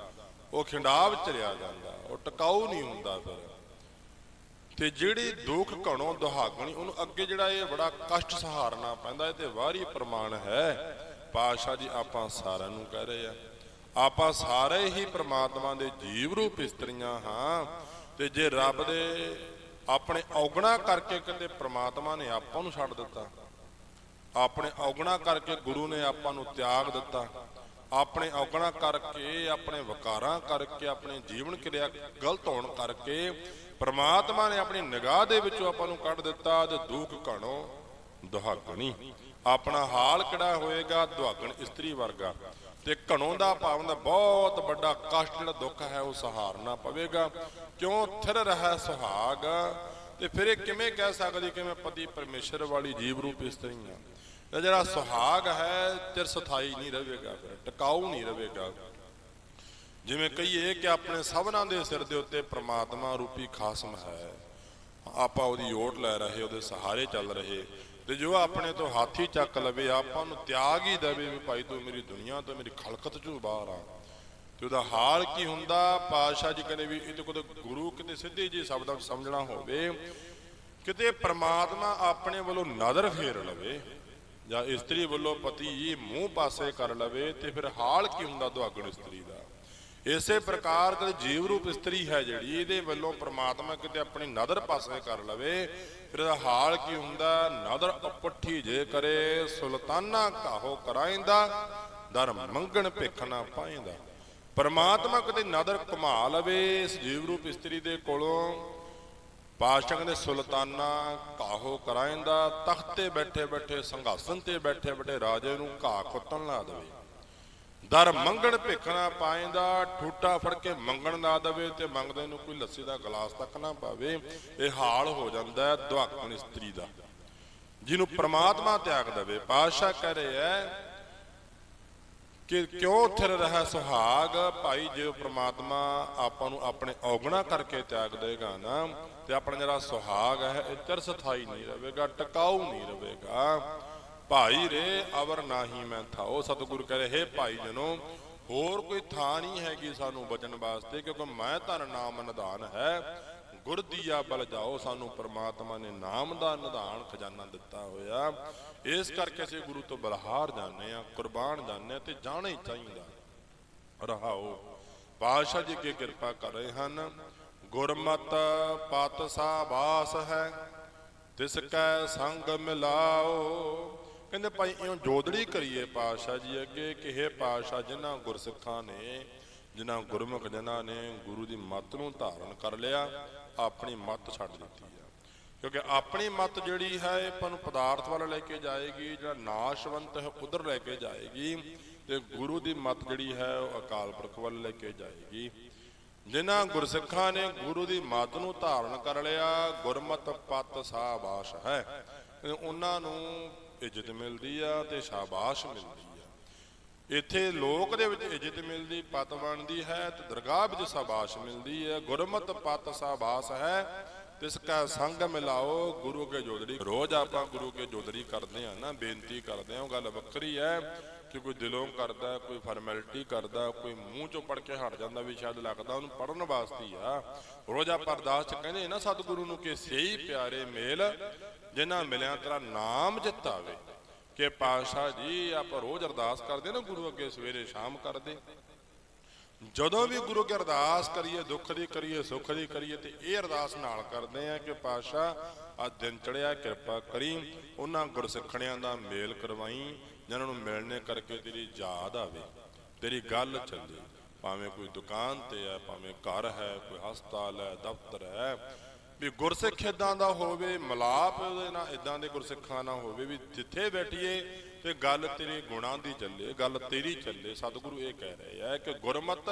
ਉਹ ਖਿੰਡਾਵ ਚਲਿਆ ਜਾਂਦਾ, ਉਹ ਟਿਕਾਊ ਨਹੀਂ ਹੁੰਦਾ ਫਿਰ। ਤੇ ਜਿਹੜੀ ਦੁੱਖ ਘਣੋਂ ਦੁਹਾਗਣੀ, ਉਹਨੂੰ ਅੱਗੇ ਜਿਹੜਾ ਇਹ ਬੜਾ ਕਸ਼ਟ ਸਹਾਰਨਾ ਪੈਂਦਾ, ਇਹ ਤੇ ਵਾਰੀ ਪ੍ਰਮਾਣ ਹੈ। ਪਾਸ਼ਾ ਜੀ, ਆਪਾਂ ਸਾਰਿਆਂ ਨੂੰ ਕਹਿ ਰਹੇ ਆ। ਆਪਾਂ ਸਾਰੇ ਹੀ ਪ੍ਰਮਾਤਮਾ ਦੇ ਜੀਵ ਰੂਪ ਇਸਤਰੀਆਂ ਹਾਂ। ਤੇ ਜੇ ਰੱਬ ਦੇ ਆਪਣੇ ਔਗਣਾ ਕਰਕੇ ਕਿਤੇ ਪ੍ਰਮਾਤਮਾ ਨੇ ਆਪਾਂ ਨੂੰ ਛੱਡ ਦਿੱਤਾ, ਆਪਣੇ ਔਗਣਾ ਕਰਕੇ ਗੁਰੂ ਨੇ ਆਪਾਂ ਨੂੰ ਤਿਆਗ ਦਿੱਤਾ ਆਪਣੇ ਔਗਣਾ ਕਰਕੇ, ਆਪਣੇ ਵਕਾਰਾਂ ਕਰਕੇ, ਆਪਣੇ ਜੀਵਨ ਕਿਰਿਆ ਗਲਤ ਹੋਣ ਕਰਕੇ, ਪ੍ਰਮਾਤਮਾ ਨੇ ਆਪਣੀ ਨਿਗਾਹ ਦੇ ਵਿੱਚੋਂ ਆਪਾਂ ਨੂੰ ਕੱਢ ਦਿੱਤਾ ਤੇ ਦੁੱਖ ਘਣੋ ਦੁਹਾਗਣੀ। ਆਪਣਾ ਹਾਲ ਕਿਹੜਾ ਹੋਏਗਾ? ਦੁਹਾਗਣ ਇਸਤਰੀ ਵਰਗਾ। ਤੇ ਘਣੋਂ ਦਾ ਭਾਵ ਦਾ ਬਹੁਤ ਵੱਡਾ ਕਸ਼ਟ, ਜਿਹੜਾ ਦੁੱਖ ਹੈ, ਉਹ ਸਹਾਰਨਾ ਪਵੇਗਾ। ਕਿਉਂ ਥਿਰ ਰਹਿ ਸੁਹਾਗ? ਤੇ ਫਿਰ ਇਹ ਕਿਵੇਂ ਕਹਿ ਸਕਦੀ ਕਿ ਮੈਂ ਪਤੀ ਪਰਮੇਸ਼ਰ ਵਾਲੀ ਜੀਵ ਰੂਪ ਇਸਤਰੀ ਹਾਂ? ਇਹ ਜਿਹੜਾ ਸੁਹਾਗ ਹੈ, ਚਿਰ ਸਥਾਈ ਨਹੀਂ ਰਹੇਗਾ ਫਿਰ, ਟਿਕਾਊ ਨਹੀਂ ਰਹੇਗਾ। ਜਿਵੇਂ ਕਹੀਏ ਕਿ ਆਪਣੇ ਸਭਨਾਂ ਦੇ ਸਿਰ ਦੇ ਉੱਤੇ ਪ੍ਰਮਾਤਮਾ ਰੂਪੀ ਖਾਸਮ ਹੈ। ਆਪਾਂ ਉਹਦੀ ਓਟ ਲੈ ਰਹੇ, ਉਹਦੇ ਸਹਾਰੇ ਚੱਲ ਰਹੇ। ਤੇ ਜੋ ਆਪਣੇ ਤੋਂ ਹਾਥੀ ਚੱਕ ਲਵੇ, ਆਪਾਂ ਨੂੰ ਤਿਆਗ ਹੀ ਦੇਵੇ ਵੀ ਭਾਈ ਤੂੰ ਮੇਰੀ ਦੁਨੀਆ ਤੋਂ ਮੇਰੀ ਖਲਕਤ ਚੋਂ ਬਾਹਰ ਆ। ਤੇ ਉਹਦਾ ਹਾਲ ਕੀ ਹੁੰਦਾ? ਪਾਤਸ਼ਾਹ ਜੀ ਕਹਿੰਦੇ ਵੀ ਇਹ ਤੇ ਕੋਈ ਗੁਰੂ ਕਿਤੇ ਸਿੱਧੇ ਜੀ ਸ਼ਬਦਾਂ ਵਿੱਚ ਸਮਝਣਾ ਹੋਵੇ। ਕਿਤੇ ਪ੍ਰਮਾਤਮਾ ਆਪਣੇ ਵੱਲੋਂ ਨਜ਼ਰ ਫੇਰ ਲਵੇ। ਜਾਂ ਇਸਤਰੀ ਵੱਲੋਂ ਪਤੀ ਮੂੰਹ ਪਾਸੇ ਕਰ ਲਵੇ ਤੇ ਫਿਰ ਹਾਲ ਕੀ ਹੁੰਦਾ ਦੁਆਗਣ ਇਸਤਰੀ ਦਾ? ਇਸੇ ਪ੍ਰਕਾਰ ਤੇ ਜੀਵ ਰੂਪ ਇਸਤਰੀ ਹੈ ਜਿਹੜੀ, ਇਹਦੇ ਵੱਲੋਂ ਪ੍ਰਮਾਤਮਾ ਕਿਤੇ ਆਪਣੀ ਨਦਰ ਪਾਸੇ ਕਰ ਲਵੇ, ਫਿਰ ਇਹਦਾ ਹਾਲ ਕੀ ਹੁੰਦਾ? ਨਦਰ ਅਪੱਠੀ ਜੇ ਕਰੇ, ਸੁਲਤਾਨਾ ਕਾਹੋ ਕਰਾਇੰਦਾ, ਦਰ ਮੰਗਣ ਭਿੱਖ ਨਾ ਪਾਇੰਦਾ। ਪਰਮਾਤਮਾ ਕਿਤੇ ਨਦਰ ਘੁਮਾ ਲਵੇ ਇਸ ਜੀਵ ਰੂਪ ਇਸਤਰੀ ਦੇ ਕੋਲੋਂ ਪਾਤਸ਼ਾਹ ਕਹਿੰਦੇ ਸੁਲਤਾਨਾ ਕਾਹੋ ਕਰਾਇੰਦਾ, ਤਖਤ ਤੇ ਬੈਠੇ ਬੈਠੇ, ਸੰਘਾਸਨ ਤੇ ਬੈਠੇ ਬੈਠੇ ਰਾਜੇ ਨੂੰ ਘਾਹ ਕੁੱਟਣ ਲਾ ਦੇਵੇ। ਦਰ ਮੰਗਣ ਭਿੱਖਣਾ ਪਾਇੰਦਾ ਠੂਟਾ ਫੜ ਕੇ ਮੰਗਣ ਨਾ ਦੇਵੇ ਤੇ ਮੰਗਦੇ ਨੂੰ ਕੋਈ ਲੱਸੀ ਦਾ ਗਲਾਸ ਤੱਕ ਨਾ ਪਾਵੇ, ਇਹ ਹਾਲ ਹੋ ਜਾਂਦਾ ਦੁਆਕਣ ਇਸਤਰੀ ਦਾ। ਜਿਹਨੂੰ ਪ੍ਰਮਾਤਮਾ ਤਿਆਗ ਦੇਵੇ, ਪਾਤਸ਼ਾਹ ਕਹਿ ਰਿਹਾ ਹੈ ਕਿ ਕਿਉਂ ਥਿਰ ਰਹਾ ਸੁਹਾਗ? ਭਾਈ, ਜੇ ਪ੍ਰਮਾਤਮਾ ਆਪਾਂ ਨੂੰ ਆਪਣੇ ਔਗਣਾ ਕਰਕੇ ਤਿਆਗ ਦੇਗਾ ਨਾ, ਤੇ ਆਪਣਾ ਜਿਹੜਾ ਸੁਹਾਗ ਹੈ, ਇਹ ਚਿਰ ਨਹੀਂ ਰਹੇਗਾ, ਟਿਕਾਊ ਨਹੀਂ ਰਹੇਗਾ। ਭਾਈ ਰੇ, ਅਵਰ ਨਾਹੀ ਮੈਂ ਥਾਓ ਸਤਿਗੁਰ ਕਹ ਰਹੇ ਭਾਈ ਜਨੋ ਹੋਰ ਕੋਈ ਥਾਂ ਨਹੀਂ ਹੈਗੀ ਸਾਨੂੰ ਬਚਣ ਵਾਸਤੇ, ਕਿਉਂਕਿ ਮੈਂ ਧਨ ਨਾਮ ਨਿਧਾਨ ਹੈ। ਗੁਰ ਦੀਆ ਬਲ ਜਾਓ, ਸਾਨੂੰ ਪ੍ਰਮਾਤਮਾ ਨੇ ਨਾਮ ਦਾ ਨਿਧਾਨ ਖਜ਼ਾਨਾ ਦਿੱਤਾ ਹੋਇਆ। ਇਸ ਕਰਕੇ ਅਸੀਂ ਗੁਰੂ ਤੋਂ ਬਲਹਾਰ ਜਾਂਦੇ ਆ ਕੁਰਬਾਨ ਜਾਂਦੇ ਹਾਂ ਤੇ ਜਾਣਾ ਹੀ ਚਾਹੀਦਾ। ਰਹਾਓ, ਪਾਤਸ਼ਾਹ ਜੀ ਕੀ ਕਿਰਪਾ ਕਰ ਰਹੇ ਹਨ। ਗੁਰਮਤ ਪਤ ਸਾਬਾਸ ਹੈ, ਤਿਸ ਕੈ ਸੰਗ ਮਿਲਾਓ। ਕਹਿੰਦੇ ਭਾਈ, ਇਉਂ ਜੋਦੜੀ ਕਰੀਏ ਪਾਤਸ਼ਾਹ ਜੀ ਅੱਗੇ ਕਿ ਇਹ ਪਾਤਸ਼ਾਹ, ਜਿਨ੍ਹਾਂ ਗੁਰਸਿੱਖਾਂ ਨੇ, ਜਿਨ੍ਹਾਂ ਗੁਰਮੁਖ ਜਨਾਂ ਨੇ ਗੁਰੂ ਦੀ ਮੱਤ ਨੂੰ ਧਾਰਨ ਕਰ ਲਿਆ ਆਪਣੀ ਮੱਤ ਛੱਡ ਦਿੱਤੀ ਆ। ਕਿਉਂਕਿ ਆਪਣੀ ਮੱਤ ਜਿਹੜੀ ਹੈ ਆਪਾਂ ਨੂੰ ਪਦਾਰਥ ਵੱਲ ਲੈ ਕੇ ਜਾਏਗੀ, ਜਿਹੜਾ ਨਾਸ਼ਵੰਤ ਹੈ, ਉਧਰ ਲੈ ਕੇ ਜਾਏਗੀ ਤੇ ਗੁਰੂ ਦੀ ਮੱਤ ਜਿਹੜੀ ਹੈ, ਉਹ ਅਕਾਲ ਪੁਰਖ ਵੱਲ ਲੈ ਕੇ ਜਾਏਗੀ। ਜਿਨ੍ਹਾਂ ਗੁਰਸਿੱਖਾਂ ਨੇ ਗੁਰੂ ਦੀ ਮੱਤ ਨੂੰ ਧਾਰਨ ਕਰ ਲਿਆ, ਗੁਰਮਤ ਪਤ ਸਾਬਾਸ਼ ਹੈ। ਉਹਨਾਂ ਨੂੰ ਇੱਜ਼ਤ ਮਿਲਦੀ ਆ ਤੇ ਸ਼ਾਬਾਸ਼ ਮਿਲਦੀ ਇੱਥੇ ਲੋਕ ਦੇ ਵਿੱਚ ਇੱਜ਼ਤ ਮਿਲਦੀ, ਪਤ ਬਣਦੀ ਹੈ ਤੇ ਦਰਗਾਹ ਵਿੱਚ ਸ਼ਾਬਾਸ਼ ਮਿਲਦੀ ਹੈ। ਗੁਰਮਤ ਪਤ ਸ਼ਾਬਾਸ਼ ਹੈ, ਤਿਸ ਕਾ ਸੰਗ ਮਿਲਾਓ ਗੁਰੂ ਕੇ ਜੋਦੜੀ। ਰੋਜ਼ ਆਪਾਂ ਗੁਰੂ ਕੇ ਜੋਦੜੀ ਕਰਦੇ ਆ ਨਾ, ਬੇਨਤੀ ਕਰਦੇ ਆ ਉਹ ਗੱਲ ਵੱਖਰੀ ਹੈ ਕਿ ਕੋਈ ਦਿਲੋਂ ਕਰਦਾ, ਕੋਈ ਫਾਰਮੈਲਿਟੀ ਕਰਦਾ, ਕੋਈ ਮੂੰਹ ਚੋਂ ਪੜ ਕੇ ਹਟ ਜਾਂਦਾ ਵੀ ਸ਼ਾਇਦ ਲੱਗਦਾ ਉਹਨੂੰ ਪੜਨ ਵਾਸਤੇ ਆ। ਰੋਜ਼ ਆਪਾਂ ਅਰਦਾਸ ਚ ਕਹਿੰਦੇ ਨਾ, ਸਤਿਗੁਰੂ ਨੂੰ ਕਿ ਸਹੀ ਪਿਆਰੇ ਮੇਲ, ਜਿਨ੍ਹਾਂ ਮਿਲਿਆ ਤੇਰਾ ਨਾਮ ਜਿੱਤਾਵੇ। ਕਿ ਪਾਤਸ਼ਾਹ ਜੀ, ਆਪਾਂ ਰੋਜ਼ ਅਰਦਾਸ ਕਰਦੇ ਨਾ, ਗੁਰੂ ਅੱਗੇ ਸਵੇਰੇ ਸ਼ਾਮ ਕਰਦੇ। ਜਦੋਂ ਵੀ ਗੁਰੂ ਕੀ ਅਰਦਾਸ ਕਰੀਏ, ਦੁੱਖ ਦੀ ਕਰੀਏ, ਸੁੱਖ ਦੀ ਕਰੀਏ, ਤੇ ਇਹ ਅਰਦਾਸ ਨਾਲ ਕਰਦੇ ਆ ਕਿ ਪਾਤਸ਼ਾਹ ਆ ਦਿਨ ਚੜਿਆ ਕਿਰਪਾ ਕਰੀ, ਉਹਨਾਂ ਗੁਰਸਿੱਖਣਿਆਂ ਦਾ ਮੇਲ ਕਰਵਾਈ, ਜਿਨ੍ਹਾਂ ਨੂੰ ਮਿਲਣੇ ਕਰਕੇ ਤੇਰੀ ਯਾਦ ਆਵੇ, ਤੇਰੀ ਗੱਲ ਚੱਲੇ। ਭਾਵੇਂ ਕੋਈ ਦੁਕਾਨ ਤੇ ਹੈ, ਭਾਵੇਂ ਘਰ ਹੈ, ਕੋਈ ਹਸਪਤਾਲ ਹੈ, ਦਫ਼ਤਰ ਹੈ ਵੀ ਗੁਰਸਿੱਖ ਇਦਾਂ ਦਾ ਹੋਵੇ ਮਲਾਪ ਉਹਦੇ ਨਾਲ ਇਦਾਂ ਦੇ ਗੁਰਸਿੱਖਾਂ ਨਾਲ ਹੋਵੇ ਵੀ ਜਿੱਥੇ ਬੈਠੀਏ ਤੇ ਗੱਲ ਤੇਰੇ ਗੁਣਾਂ ਦੀ ਚੱਲੇ, ਗੱਲ ਤੇਰੀ ਚੱਲੇ। ਸਤਿਗੁਰੂ ਇਹ ਕਹਿ ਰਹੇ ਆ ਕਿ ਗੁਰਮਤ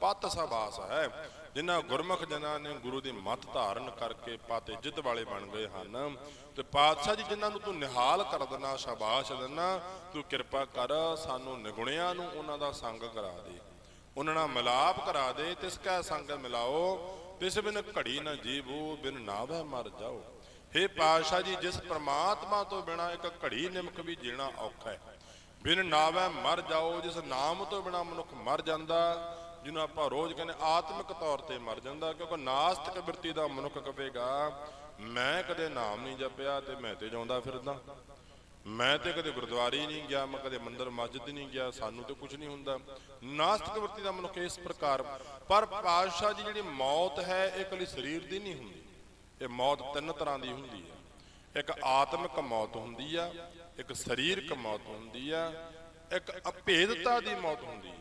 ਪਤ ਸਬਾਸ ਹੈ। ਜਿਨ੍ਹਾਂ ਗੁਰਮੁਖ ਜਨਾਂ ਨੇ ਗੁਰੂ ਦੀ ਮੱਤ ਧਾਰਨ ਕਰਕੇ ਪਤ ਇੱਜ਼ਤ ਵਾਲੇ ਬਣ ਗਏ ਹਨ। ਤੇ ਪਾਤਸ਼ਾਹ ਜੀ ਜਿਨ੍ਹਾਂ ਨੂੰ ਤੂੰ ਨਿਹਾਲ ਕਰ ਦੇਣਾ ਸ਼ਾਬਾਸ਼ ਦੇਣਾ ਤੂੰ ਕਿਰਪਾ ਕਰ ਸਾਨੂੰ ਨਿਗੁਣਿਆਂ ਨੂੰ ਉਹਨਾਂ ਦਾ ਸੰਗ ਕਰਾ ਦੇ। ਉਹਨਾਂ ਨਾਲ ਮਿਲਾਪ ਕਰਾ ਦੇ ਤਿਸ ਕਾ ਸੰਗ ਮਿਲਾਓ ਤਿਸ ਬਿਨ ਘੜੀ ਨਾ ਜੀਵੋ, ਬਿਨ ਨਾਵੇ ਮਰ ਜਾਓ। हे ਪਾਤਸ਼ਾਹ ਜੀ, ਜਿਸ ਪ੍ਰਮਾਤਮਾ ਤੋਂ ਬਿਨਾ ਇੱਕ ਘੜੀ ਨਿਮਕ ਵੀ ਜੀਣਾ ਔਖਾ ਹੈ। ਬਿਨ ਨਾਵੇ ਮਰ ਜਾਓ, ਜਿਸ ਨਾਮ ਤੋਂ ਬਿਨਾ ਮਨੁੱਖ ਮਰ ਜਾਂਦਾ, ਜਿਹਨੂੰ ਆਪਾਂ ਰੋਜ਼ ਕਹਿੰਦੇ ਆਤਮਿਕ ਤੌਰ ਤੇ ਮਰ ਜਾਂਦਾ, ਕਿਉਂਕਿ ਨਾਸਤਿਕ ਬਿਰਤੀ ਦਾ ਮਨੁੱਖ ਕਵੇਗਾ ਮੈਂ ਕਦੇ ਨਾਮ ਨਹੀਂ ਜਪਿਆ ਤੇ ਮੈਂ ਤੇ ਜਾਉਂਦਾ ਫਿਰਦਾ। ਮੈਂ ਤੇ ਕਦੇ ਗੁਰਦੁਆਰੇ ਨਹੀਂ ਗਿਆ, ਮੈਂ ਕਦੇ ਮੰਦਰ, ਮਸਜਿਦ ਨਹੀਂ ਗਿਆ, ਸਾਨੂੰ ਤੇ ਕੁਝ ਨਹੀਂ ਹੁੰਦਾ। ਨਾਸਤਿਕ ਵਰਤੀ ਦਾ ਮਨੁੱਖ ਇਸ ਪ੍ਰਕਾਰ, ਪਰ ਪਾਤਸ਼ਾਹ ਜੀ ਜਿਹੜੀ ਮੌਤ ਹੈ, ਇਹ ਇਕੱਲੀ ਸਰੀਰ ਦੀ ਨਹੀਂ ਹੁੰਦੀ। ਇਹ ਮੌਤ ਤਿੰਨ ਤਰ੍ਹਾਂ ਦੀ ਹੁੰਦੀ ਹੈ। ਇੱਕ ਆਤਮਿਕ ਮੌਤ ਹੁੰਦੀ ਆ, ਇੱਕ ਸਰੀਰਕ ਮੌਤ ਹੁੰਦੀ ਆ, ਇੱਕ ਅਭੇਦਤਾ ਦੀ ਮੌਤ ਹੁੰਦੀ ਆ।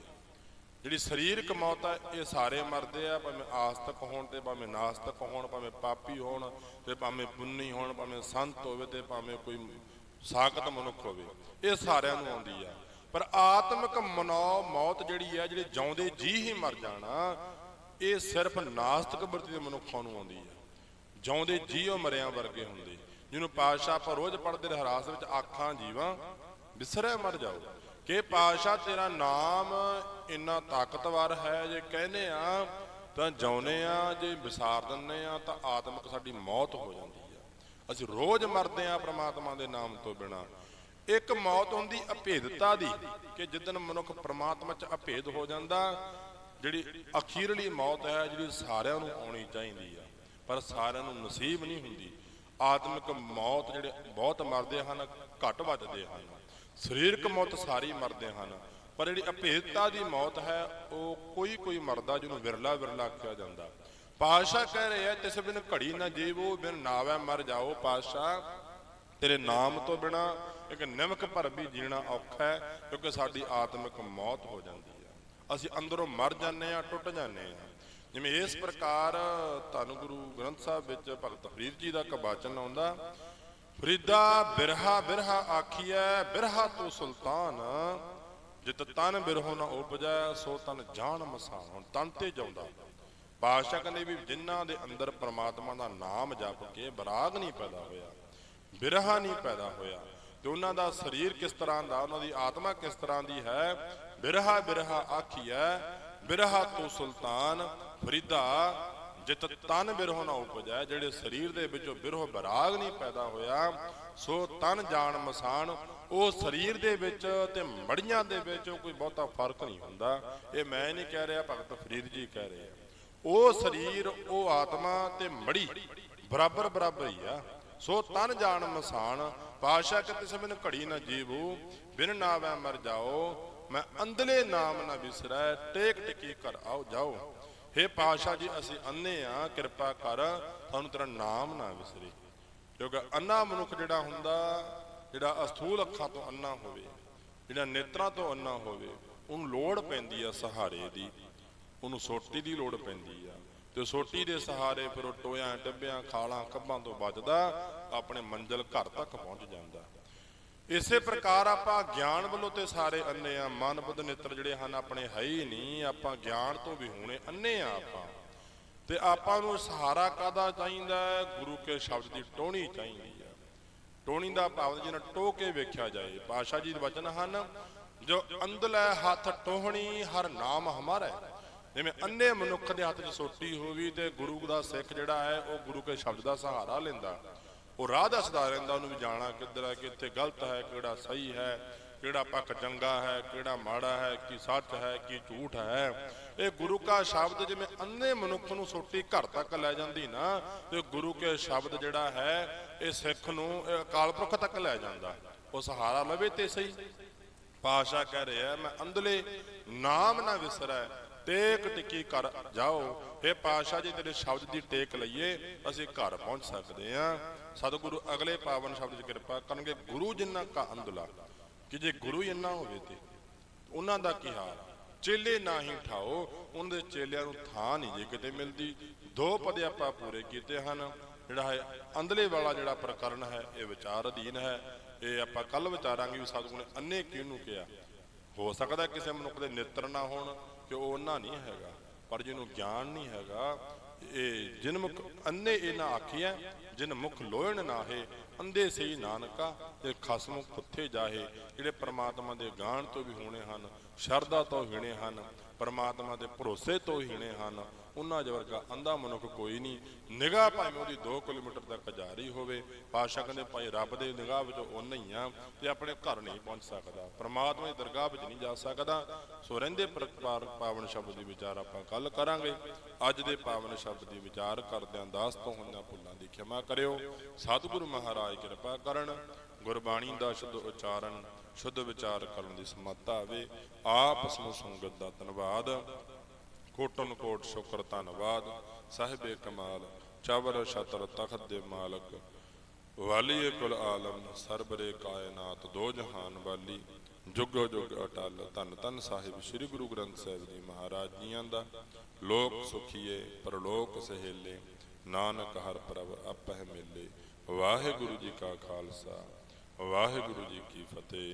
ਜਿਹੜੀ ਸਰੀਰਕ ਮੌਤ ਆ, ਇਹ ਸਾਰੇ ਮਰਦੇ ਆ, ਭਾਵੇਂ ਆਸਤਕ ਹੋਣ ਤੇ, ਭਾਵੇਂ ਨਾਸਤਕ ਹੋਣ, ਭਾਵੇਂ ਪਾਪੀ ਹੋਣ ਤੇ, ਭਾਵੇਂ ਪੁੰਨੀ ਹੋਣ, ਭਾਵੇਂ ਸੰਤ ਹੋਵੇ ਤੇ, ਭਾਵੇਂ ਕੋਈ ਸਾਖਤ ਮਨੁੱਖ ਹੋਵੇ, ਇਹ ਸਾਰਿਆਂ ਨੂੰ ਆਉਂਦੀ ਆ। ਪਰ ਆਤਮਿਕ ਮਨੋ ਮੌਤ ਜਿਹੜੀ ਆ, ਜਿਹੜੇ ਜਿਉਂਦੇ ਜੀ ਹੀ ਮਰ ਜਾਣਾ, ਇਹ ਸਿਰਫ ਨਾਸਤਿਕ ਵਰਤੀ ਦੇ ਮਨੁੱਖਾਂ ਨੂੰ ਆਉਂਦੀ ਆ। ਜਿਉਂਦੇ ਜੀ ਉਹ ਮਰਿਆਂ ਵਰਗੇ ਹੁੰਦੇ। ਜਿਹਨੂੰ ਪਾਤਸ਼ਾਹ ਆਪਾਂ ਰੋਜ਼ ਪੜਦੇ ਰਹਰਾਸ ਵਿੱਚ ਆਖਾਂ ਜੀਵਾਂ ਵਿਸਰੇ ਮਰ ਜਾਓ। ਕਿ ਪਾਤਸ਼ਾਹ ਤੇਰਾ ਨਾਮ ਇੰਨਾ ਤਾਕਤਵਰ ਹੈ ਜੇ ਕਹਿੰਦੇ ਆ, ਤਾਂ ਜਾਉਨੇ ਆ, ਜੇ ਵਿਸਾਰ ਦਿੰਨੇ ਆ, ਤਾਂ ਆਤਮਿਕ ਸਾਡੀ ਮੌਤ ਹੋ ਜਾਂਦੀ ਅਸੀਂ ਰੋਜ਼ ਮਰਦੇ ਆ ਪ੍ਰਮਾਤਮਾ ਦੇ ਨਾਮ ਤੋਂ ਬਿਨਾ। ਇੱਕ ਮੌਤ ਹੁੰਦੀ ਅਭੇਦਤਾ ਦੀ ਕਿ ਜਿੱਦਨ ਮਨੁੱਖ ਪ੍ਰਮਾਤਮਾ ਚ ਅਭੇਦ ਹੋ ਜਾਂਦਾ, ਜਿਹੜੀ ਅਖੀਰਲੀ ਮੌਤ ਹੈ, ਜਿਹੜੀ ਸਾਰਿਆਂ ਨੂੰ ਆਉਣੀ ਚਾਹੀਦੀ ਆ। ਪਰ ਸਾਰਿਆਂ ਨੂੰ ਨਸੀਬ ਨਹੀਂ ਹੁੰਦੀ। ਆਤਮਿਕ ਮੌਤ ਜਿਹੜੇ ਬਹੁਤ ਮਰਦੇ ਹਨ, ਘੱਟ ਵੱਜਦੇ ਹਨ। ਸਰੀਰਕ ਮੌਤ ਸਾਰੀ ਮਰਦੇ ਹਨ। ਪਰ ਜਿਹੜੀ ਅਭੇਦਤਾ ਦੀ ਮੌਤ ਹੈ, ਉਹ ਕੋਈ ਕੋਈ ਮਰਦਾ ਜਿਹਨੂੰ ਵਿਰਲਾ ਵਿਰਲਾ ਆਖਿਆ ਜਾਂਦਾ। ਪਾਤਸ਼ਾਹ ਕਹਿ ਰਹੇ ਆ, ਤਿਸ ਬਿਨ ਘੜੀ ਨਾ ਜੀਵੋ, ਬਿਨ ਨਾਵੇ ਮਰ ਜਾਓ ਪਾਤਸ਼ਾਹ। ਤੇਰੇ ਨਾਮ ਤੋਂ ਬਿਨਾ ਇੱਕ ਨਿਮਕ ਭਰ ਵੀ ਜੀਣਾ ਔਖਾ ਹੈ, ਕਿਉਂਕਿ ਸਾਡੀ ਆਤਮਿਕ ਮੌਤ ਹੋ ਜਾਂਦੀ ਹੈ। ਅਸੀਂ ਅੰਦਰੋਂ ਮਰ ਜਾਂਦੇ ਆ ਟੁੱਟ ਜਾਂਦੇ ਆ ਜਿਵੇਂ ਇਸ ਪ੍ਰਕਾਰ ਧੰਨ ਗੁਰੂ ਗ੍ਰੰਥ ਸਾਹਿਬ ਵਿੱਚ ਭਗਤ ਫਰੀਦ ਜੀ ਦਾ ਕਬਾਚਨ ਬਾਚਨ ਆਉਂਦਾ, ਫਰੀਦਾ ਬਿਰਹਾ ਬਿਰਹਾ ਆਖੀਐ, ਬਿਰਹਾ ਤੂੰ ਸੁਲਤਾਨ। ਜਿਤ ਤਨ ਬਿਰਹੋ ਨਾ ਉਪਜੈ, ਸੋ ਤਨ ਜਾਣ ਮਸਾਨ ਹੁਣ ਤਨ ਤੇ ਜਾਉਂਦਾ। ਪਾਤਸ਼ਾਹ ਕਹਿੰਦੇ ਵੀ ਜਿਨ੍ਹਾਂ ਦੇ ਅੰਦਰ ਪ੍ਰਮਾਤਮਾ ਦਾ ਨਾਮ ਜਪ ਕੇ ਬਰਾਗ ਨਹੀਂ ਪੈਦਾ ਹੋਇਆ, ਬਿਰਹਾ ਨਹੀਂ ਪੈਦਾ ਹੋਇਆ, ਤੇ ਉਹਨਾਂ ਦਾ ਸਰੀਰ ਕਿਸ ਤਰ੍ਹਾਂ ਦਾ, ਉਹਨਾਂ ਦੀ ਆਤਮਾ ਕਿਸ ਤਰ੍ਹਾਂ ਦੀ ਹੈ? ਬਿਰਹਾ ਬਿਰਹਾ ਆਖੀਐ, ਬਿਰਹਾ ਤੋ ਸੁਲਤਾਨ, ਫਰੀਦਾ, ਜਿਤ ਤਨ ਬਿਰਹੋ ਨਾ ਉਪਜੈ, ਜਿਹੜੇ ਸਰੀਰ ਦੇ ਵਿੱਚੋਂ ਬਿਰਹੋ ਬਰਾਗ ਨਹੀਂ ਪੈਦਾ ਹੋਇਆ, ਸੋ ਤਨ ਜਾਣ ਮਸਾਨ ਉਹ ਸਰੀਰ ਦੇ ਵਿੱਚ ਤੇ ਮੜੀਆਂ ਦੇ ਵਿੱਚ ਕੋਈ ਬਹੁਤਾ ਫ਼ਰਕ ਨਹੀਂ ਹੁੰਦਾ। ਇਹ ਮੈਂ ਨਹੀਂ ਕਹਿ ਰਿਹਾ, ਭਗਤ ਫਰੀਦ ਜੀ ਕਹਿ ਰਹੇ ਆ। ਉਹ ਸਰੀਰ, ਉਹ ਆਤਮਾ ਤੇ ਮੜੀ। ਬਰਾਬਰ ਬਰਾਬਰ ਹੀ ਆ। ਸੋ ਤਨ ਜਾਣ ਮਸਾਨ, ਪਾਸ਼ਾ ਕਿਤੇ ਸਮੇਂ ਘੜੀ ਨਾ ਜੀਵੂ। ਬਿਨ ਨਾਵੈ ਮਰ ਜਾਓ, ਮੈਂ ਅੰਦਲੇ ਨਾਮ ਨਾ ਵਿਸਰੈ, ਟੇਕ ਟਿਕੀ ਕਰ ਆਓ ਜਾਓ। ਹੇ ਪਾਸ਼ਾ ਜੀ, ਅਸੀਂ ਅੰਨੇ ਆ, ਕਿਰਪਾ ਕਰ, ਸਾਨੂੰ ਤੇਰਾ ਨਾਮ ਨਾ ਵਿਸਰੇ। ਕਿਉਂਕਿ ਅੰਨਾ ਮਨੁੱਖ ਜਿਹੜਾ ਹੁੰਦਾ, ਜਿਹੜਾ ਅਸਥੂਲ ਅੱਖਾਂ ਤੋਂ ਅੰਨਾ ਹੋਵੇ, ਜਿਹੜਾ ਨੇਤਰਾਂ ਤੋਂ ਅੰਨਾ ਹੋਵੇ, ਉਹਨੂੰ ਲੋੜ ਪੈਂਦੀ ਆ ਸਹਾਰੇ ਦੀ। ਉਹਨੂੰ ਸੋਟੀ ਦੀ ਲੋੜ ਪੈਂਦੀ ਆ। ਤੇ ਸੋਟੀ ਦੇ ਸਹਾਰੇ ਫਿਰ ਉਹ ਟੋਇਆਂ, ਟੱਬਿਆਂ, ਖਾਲਾਂ ਕੱਬਾਂ ਤੋਂ ਬਚਦਾ ਆਪਣੇ ਮੰਜ਼ਲ ਘਰ ਤੱਕ ਪਹੁੰਚ ਜਾਂਦਾ। ਇਸੇ ਪ੍ਰਕਾਰ ਆਪਾਂ ਗਿਆਨ ਵੱਲੋਂ ਤੇ ਸਾਰੇ ਅੰਨੇ ਆ, ਮਨ ਬੁੱਧ ਨੇਤਰ ਜਿਹੜੇ ਹਨ, ਆਪਣੇ ਹੈ ਹੀ ਨਹੀਂ, ਆਪਾਂ ਗਿਆਨ ਤੋਂ ਵੀ ਹੋਣੇ ਅੰਨੇ ਆ ਆਪਾਂ। ਤੇ ਆਪਾਂ ਨੂੰ ਸਹਾਰਾ ਕਾਦਾ ਚਾਹੀਦਾ ਗੁਰੂ ਕੇ ਸ਼ਬਦ ਦੀ ਟੋਣੀ ਚਾਹੀਦੀ ਆ। ਟੋਣੀ ਦਾ ਭਾਵ ਜਿਹਨਾਂ ਟੋ ਕੇ ਵੇਖਿਆ ਜਾਏ ਪਾਸ਼ਾ ਜੀ ਦੇ ਵਚਨ ਹਨ, ਜੋ ਅੰਦਲੇ ਹੱਥ ਟੋਹਣੀ, ਹਰ ਨਾਮ ਹਮਾਰਾ। ਹੈ। ਜਿਵੇਂ ਅੰਨੇ ਮਨੁੱਖ ਦੇ ਹੱਥ 'ਚ ਸੋਟੀ ਹੋਵੀ ਤੇ ਗੁਰੂ ਦਾ ਸਿੱਖ ਜਿਹੜਾ ਹੈ, ਉਹ ਗੁਰੂ ਕੇ ਸ਼ਬਦ ਦਾ ਸਹਾਰਾ ਲੈਂਦਾ। ਉਹ ਰਾਹ ਦੱਸਦਾ ਰਹਿੰਦਾ, ਉਹਨੂੰ ਵੀ ਜਾਣਾ ਕਿੱਧਰ ਹੈ ਕਿੱਥੇ ਗਲਤ ਹੈ, ਕਿਹੜਾ ਸਹੀ ਹੈ, ਕਿਹੜਾ ਪੱਖ ਚੰਗਾ ਹੈ, ਕਿਹੜਾ ਮਾੜਾ ਹੈ, ਕੀ ਸੱਚ ਹੈ, ਕੀ ਝੂਠ ਹੈ। ਇਹ ਗੁਰੂ ਕਾ ਸ਼ਬਦ ਜਿਵੇਂ ਅੰਨੇ ਮਨੁੱਖ ਨੂੰ ਸੋਟੀ ਘਰ ਤੱਕ ਲੈ ਜਾਂਦੀ ਨਾ, ਤੇ ਗੁਰੂ ਕੇ ਸ਼ਬਦ ਜਿਹੜਾ ਹੈ, ਇਹ ਸਿੱਖ ਨੂੰ, ਇਹ ਅਕਾਲ ਪੁਰਖ ਤੱਕ ਲੈ ਜਾਂਦਾ। ਉਹ ਸਹਾਰਾ ਲਵੇ ਤੇ ਸਹੀ। ਪਾਸ਼ਾ ਕਹਿ ਰਿਹਾ, ਮੈਂ ਅੰਦਲੇ ਨਾਮ ਨਾ ਵਿਸਰੈ ਟੇਕ ਟਿੱਕੀ ਕਰ ਜਾਓ। हे ਪਾਸ਼ਾ ਜੀ ਤੇਰੇ ਸ਼ਬਦ ਦੀ ਟੇਕ ਲਈਏ, ਅਸੀਂ ਘਰ ਪਹੁੰਚ ਸਕਦੇ ਹਾਂ। ਸਤਿਗੁਰੂ ਅਗਲੇ ਪਾਵਨ ਸ਼ਬਦ 'ਚ ਕਿਰਪਾ ਕਰਨਗੇ। ਗੁਰੂ ਜਿਨ੍ਹਾਂ ਕਾ ਅੰਦਲਾ, ਕਿ ਜੇ ਗੁਰੂ ਹੀ ਇੰਨਾ ਹੋਵੇ ਤੇ ਉਹਨਾਂ ਦਾ ਕੀ ਹਾਲ ਚੇਲੇ ਨਾ ਹੀ ਠਾਓ ਉਹਨਾਂ ਦੇ ਚੇਲਿਆਂ ਨੂੰ ਥਾਂ ਨਹੀਂ ਜੇ ਕਿਤੇ ਮਿਲਦੀ। ਦੋ ਪਦੇ ਆਪਾਂ ਪੂਰੇ ਕੀਤੇ ਹਨ। ਜਿਹੜਾ ਹੈ ਅੰਦਲੇ ਵਾਲਾ ਜਿਹੜਾ ਪ੍ਰਕਰਨ ਹੈ, ਇਹ ਵਿਚਾਰ ਅਧੀਨ ਹੈ। ਇਹ ਆਪਾਂ ਕੱਲ ਵਿਚਾਰਾਂਗੇ ਵੀ ਸਤਿਗੁਰੂ ਨੇ ਅੰਨੇ ਕਿਹਨੂੰ ਕਿਹਾ? ਹੋ ਸਕਦਾ ਕਿਸੇ ਮਨੁੱਖ ਦੇ ਨੇਤਰ ਨਾ ਹੋਣ। ਕਿ ਉਹ ਉਹਨਾਂ ਨਹੀਂ ਹੈਗਾ, ਪਰ ਜਿਹਨੂੰ ਗਿਆਨ ਨਹੀਂ ਹੈਗਾ, ਇਹ ਜਿਨ ਮੁਖ ਅੰਨੇ ਇਹ ਨਾ ਆਖਿਆ ਜਿਨ ਮੁਖ ਲੋਹਣ ਨਾਹੇ ਅੰਦੇ ਸਹੀ ਨਾਨਕਾ, ਤੇ ਖਸਮ ਖੁੱਥੇ ਜਾਹੇ, ਜਿਹੜੇ ਪ੍ਰਮਾਤਮਾ ਦੇ ਗਾਣ ਤੋਂ ਵੀ ਹੋਣੇ ਹਨ, ਸ਼ਰਧਾ ਤੋਂ ਹੀਣੇ ਹਨ, ਪ੍ਰਮਾਤਮਾ ਦੇ ਭਰੋਸੇ ਤੋਂ ਹੀਣੇ ਹਨ ਉਹਨਾਂ ਜਿਹਾ ਵਰਗਾ ਅੰਧਾ ਮਨੁੱਖ ਕੋਈ ਨਹੀਂ। ਨਿਗਾਹ ਭਾਵੇਂ ਉਹਦੀ 2 ਕਿਲੋਮੀਟਰ ਤੱਕ ਜਾ ਰਹੀ ਹੋਵੇ ਪਾਸ਼ਾ ਕਹਿੰਦੇ ਭਾਈ ਰੱਬ ਦੇ ਨਿਗਾਹ ਵਿੱਚ ਉਹ ਨਹੀਂ ਆ ਤੇ ਆਪਣੇ ਘਰ ਨਹੀਂ ਪਹੁੰਚ ਸਕਦਾ। ਪ੍ਰਮਾਤਮਾ ਦੀ ਦਰਗਾਹ ਵਿੱਚ ਨਹੀਂ ਜਾ ਸਕਦਾ। ਸੋ ਰਹਿੰਦੇ ਪ੍ਰਕਾਰ ਪਾਵਨ ਸ਼ਬਦ ਦੀ ਵਿਚਾਰ ਆਪਾਂ ਕੱਲ ਕਰਾਂਗੇ। ਅੱਜ ਦੇ ਪਾਵਨ ਸ਼ਬਦ ਦੀ ਵਿਚਾਰ ਕਰਦਿਆਂ ਦਾਸ ਤੋਂ ਹੋਈਆਂ ਭੁੱਲਾਂ ਦੀ ਖਿਮਾ ਕਰਿਓ। ਸਤਿਗੁਰੂ ਮਹਾਰਾਜ ਕਿਰਪਾ ਕਰਨ, ਗੁਰਬਾਣੀ ਦਾ ਸ਼ੁੱਧ ਉਚਾਰਨ, ਸ਼ੁੱਧ ਵਿਚਾਰ ਕਰਨ ਦੀ ਸਮੱਤਾ ਆਵੇ। ਆਪ ਸਮੂਹ ਸੰਗਤ ਦਾ ਧੰਨਵਾਦ। ਕੋਟਨ ਕੋਟ ਸ਼ੁਕਰ ਧੰਨਵਾਦ। ਸਾਹਿਬੇ ਕਮਾਲ ਚਵਰ ਛਤਰ ਤਖਤ ਦੇ ਮਾਲਕ। ਵਾਲੀਏ ਕੁਲ ਆਲਮ, ਸਰਬਰੇ ਕਾਇਨਾਤ, ਦੋ ਜਹਾਨ ਵਾਲੀ। ਜੁਗੋ ਜੁਗ ਅਟਲ, ਧੰਨ ਧੰਨ ਸਾਹਿਬ, ਸ੍ਰੀ ਗੁਰੂ ਗ੍ਰੰਥ ਸਾਹਿਬ ਜੀ ਮਹਾਰਾਜ ਜੀਆਂ ਦਾ। ਲੋਕ ਸੁਖੀਏ, ਪਰਲੋਕ ਸਹੇਲੇ, ਨਾਨਕ ਹਰ ਪ੍ਰਭ ਆਪਹਿ ਮੇਲੇ। ਵਾਹਿਗੁਰੂ ਜੀ ਕਾ ਖਾਲਸਾ, ਵਾਹਿਗੁਰੂ ਜੀ ਕੀ ਫਤਿਹ।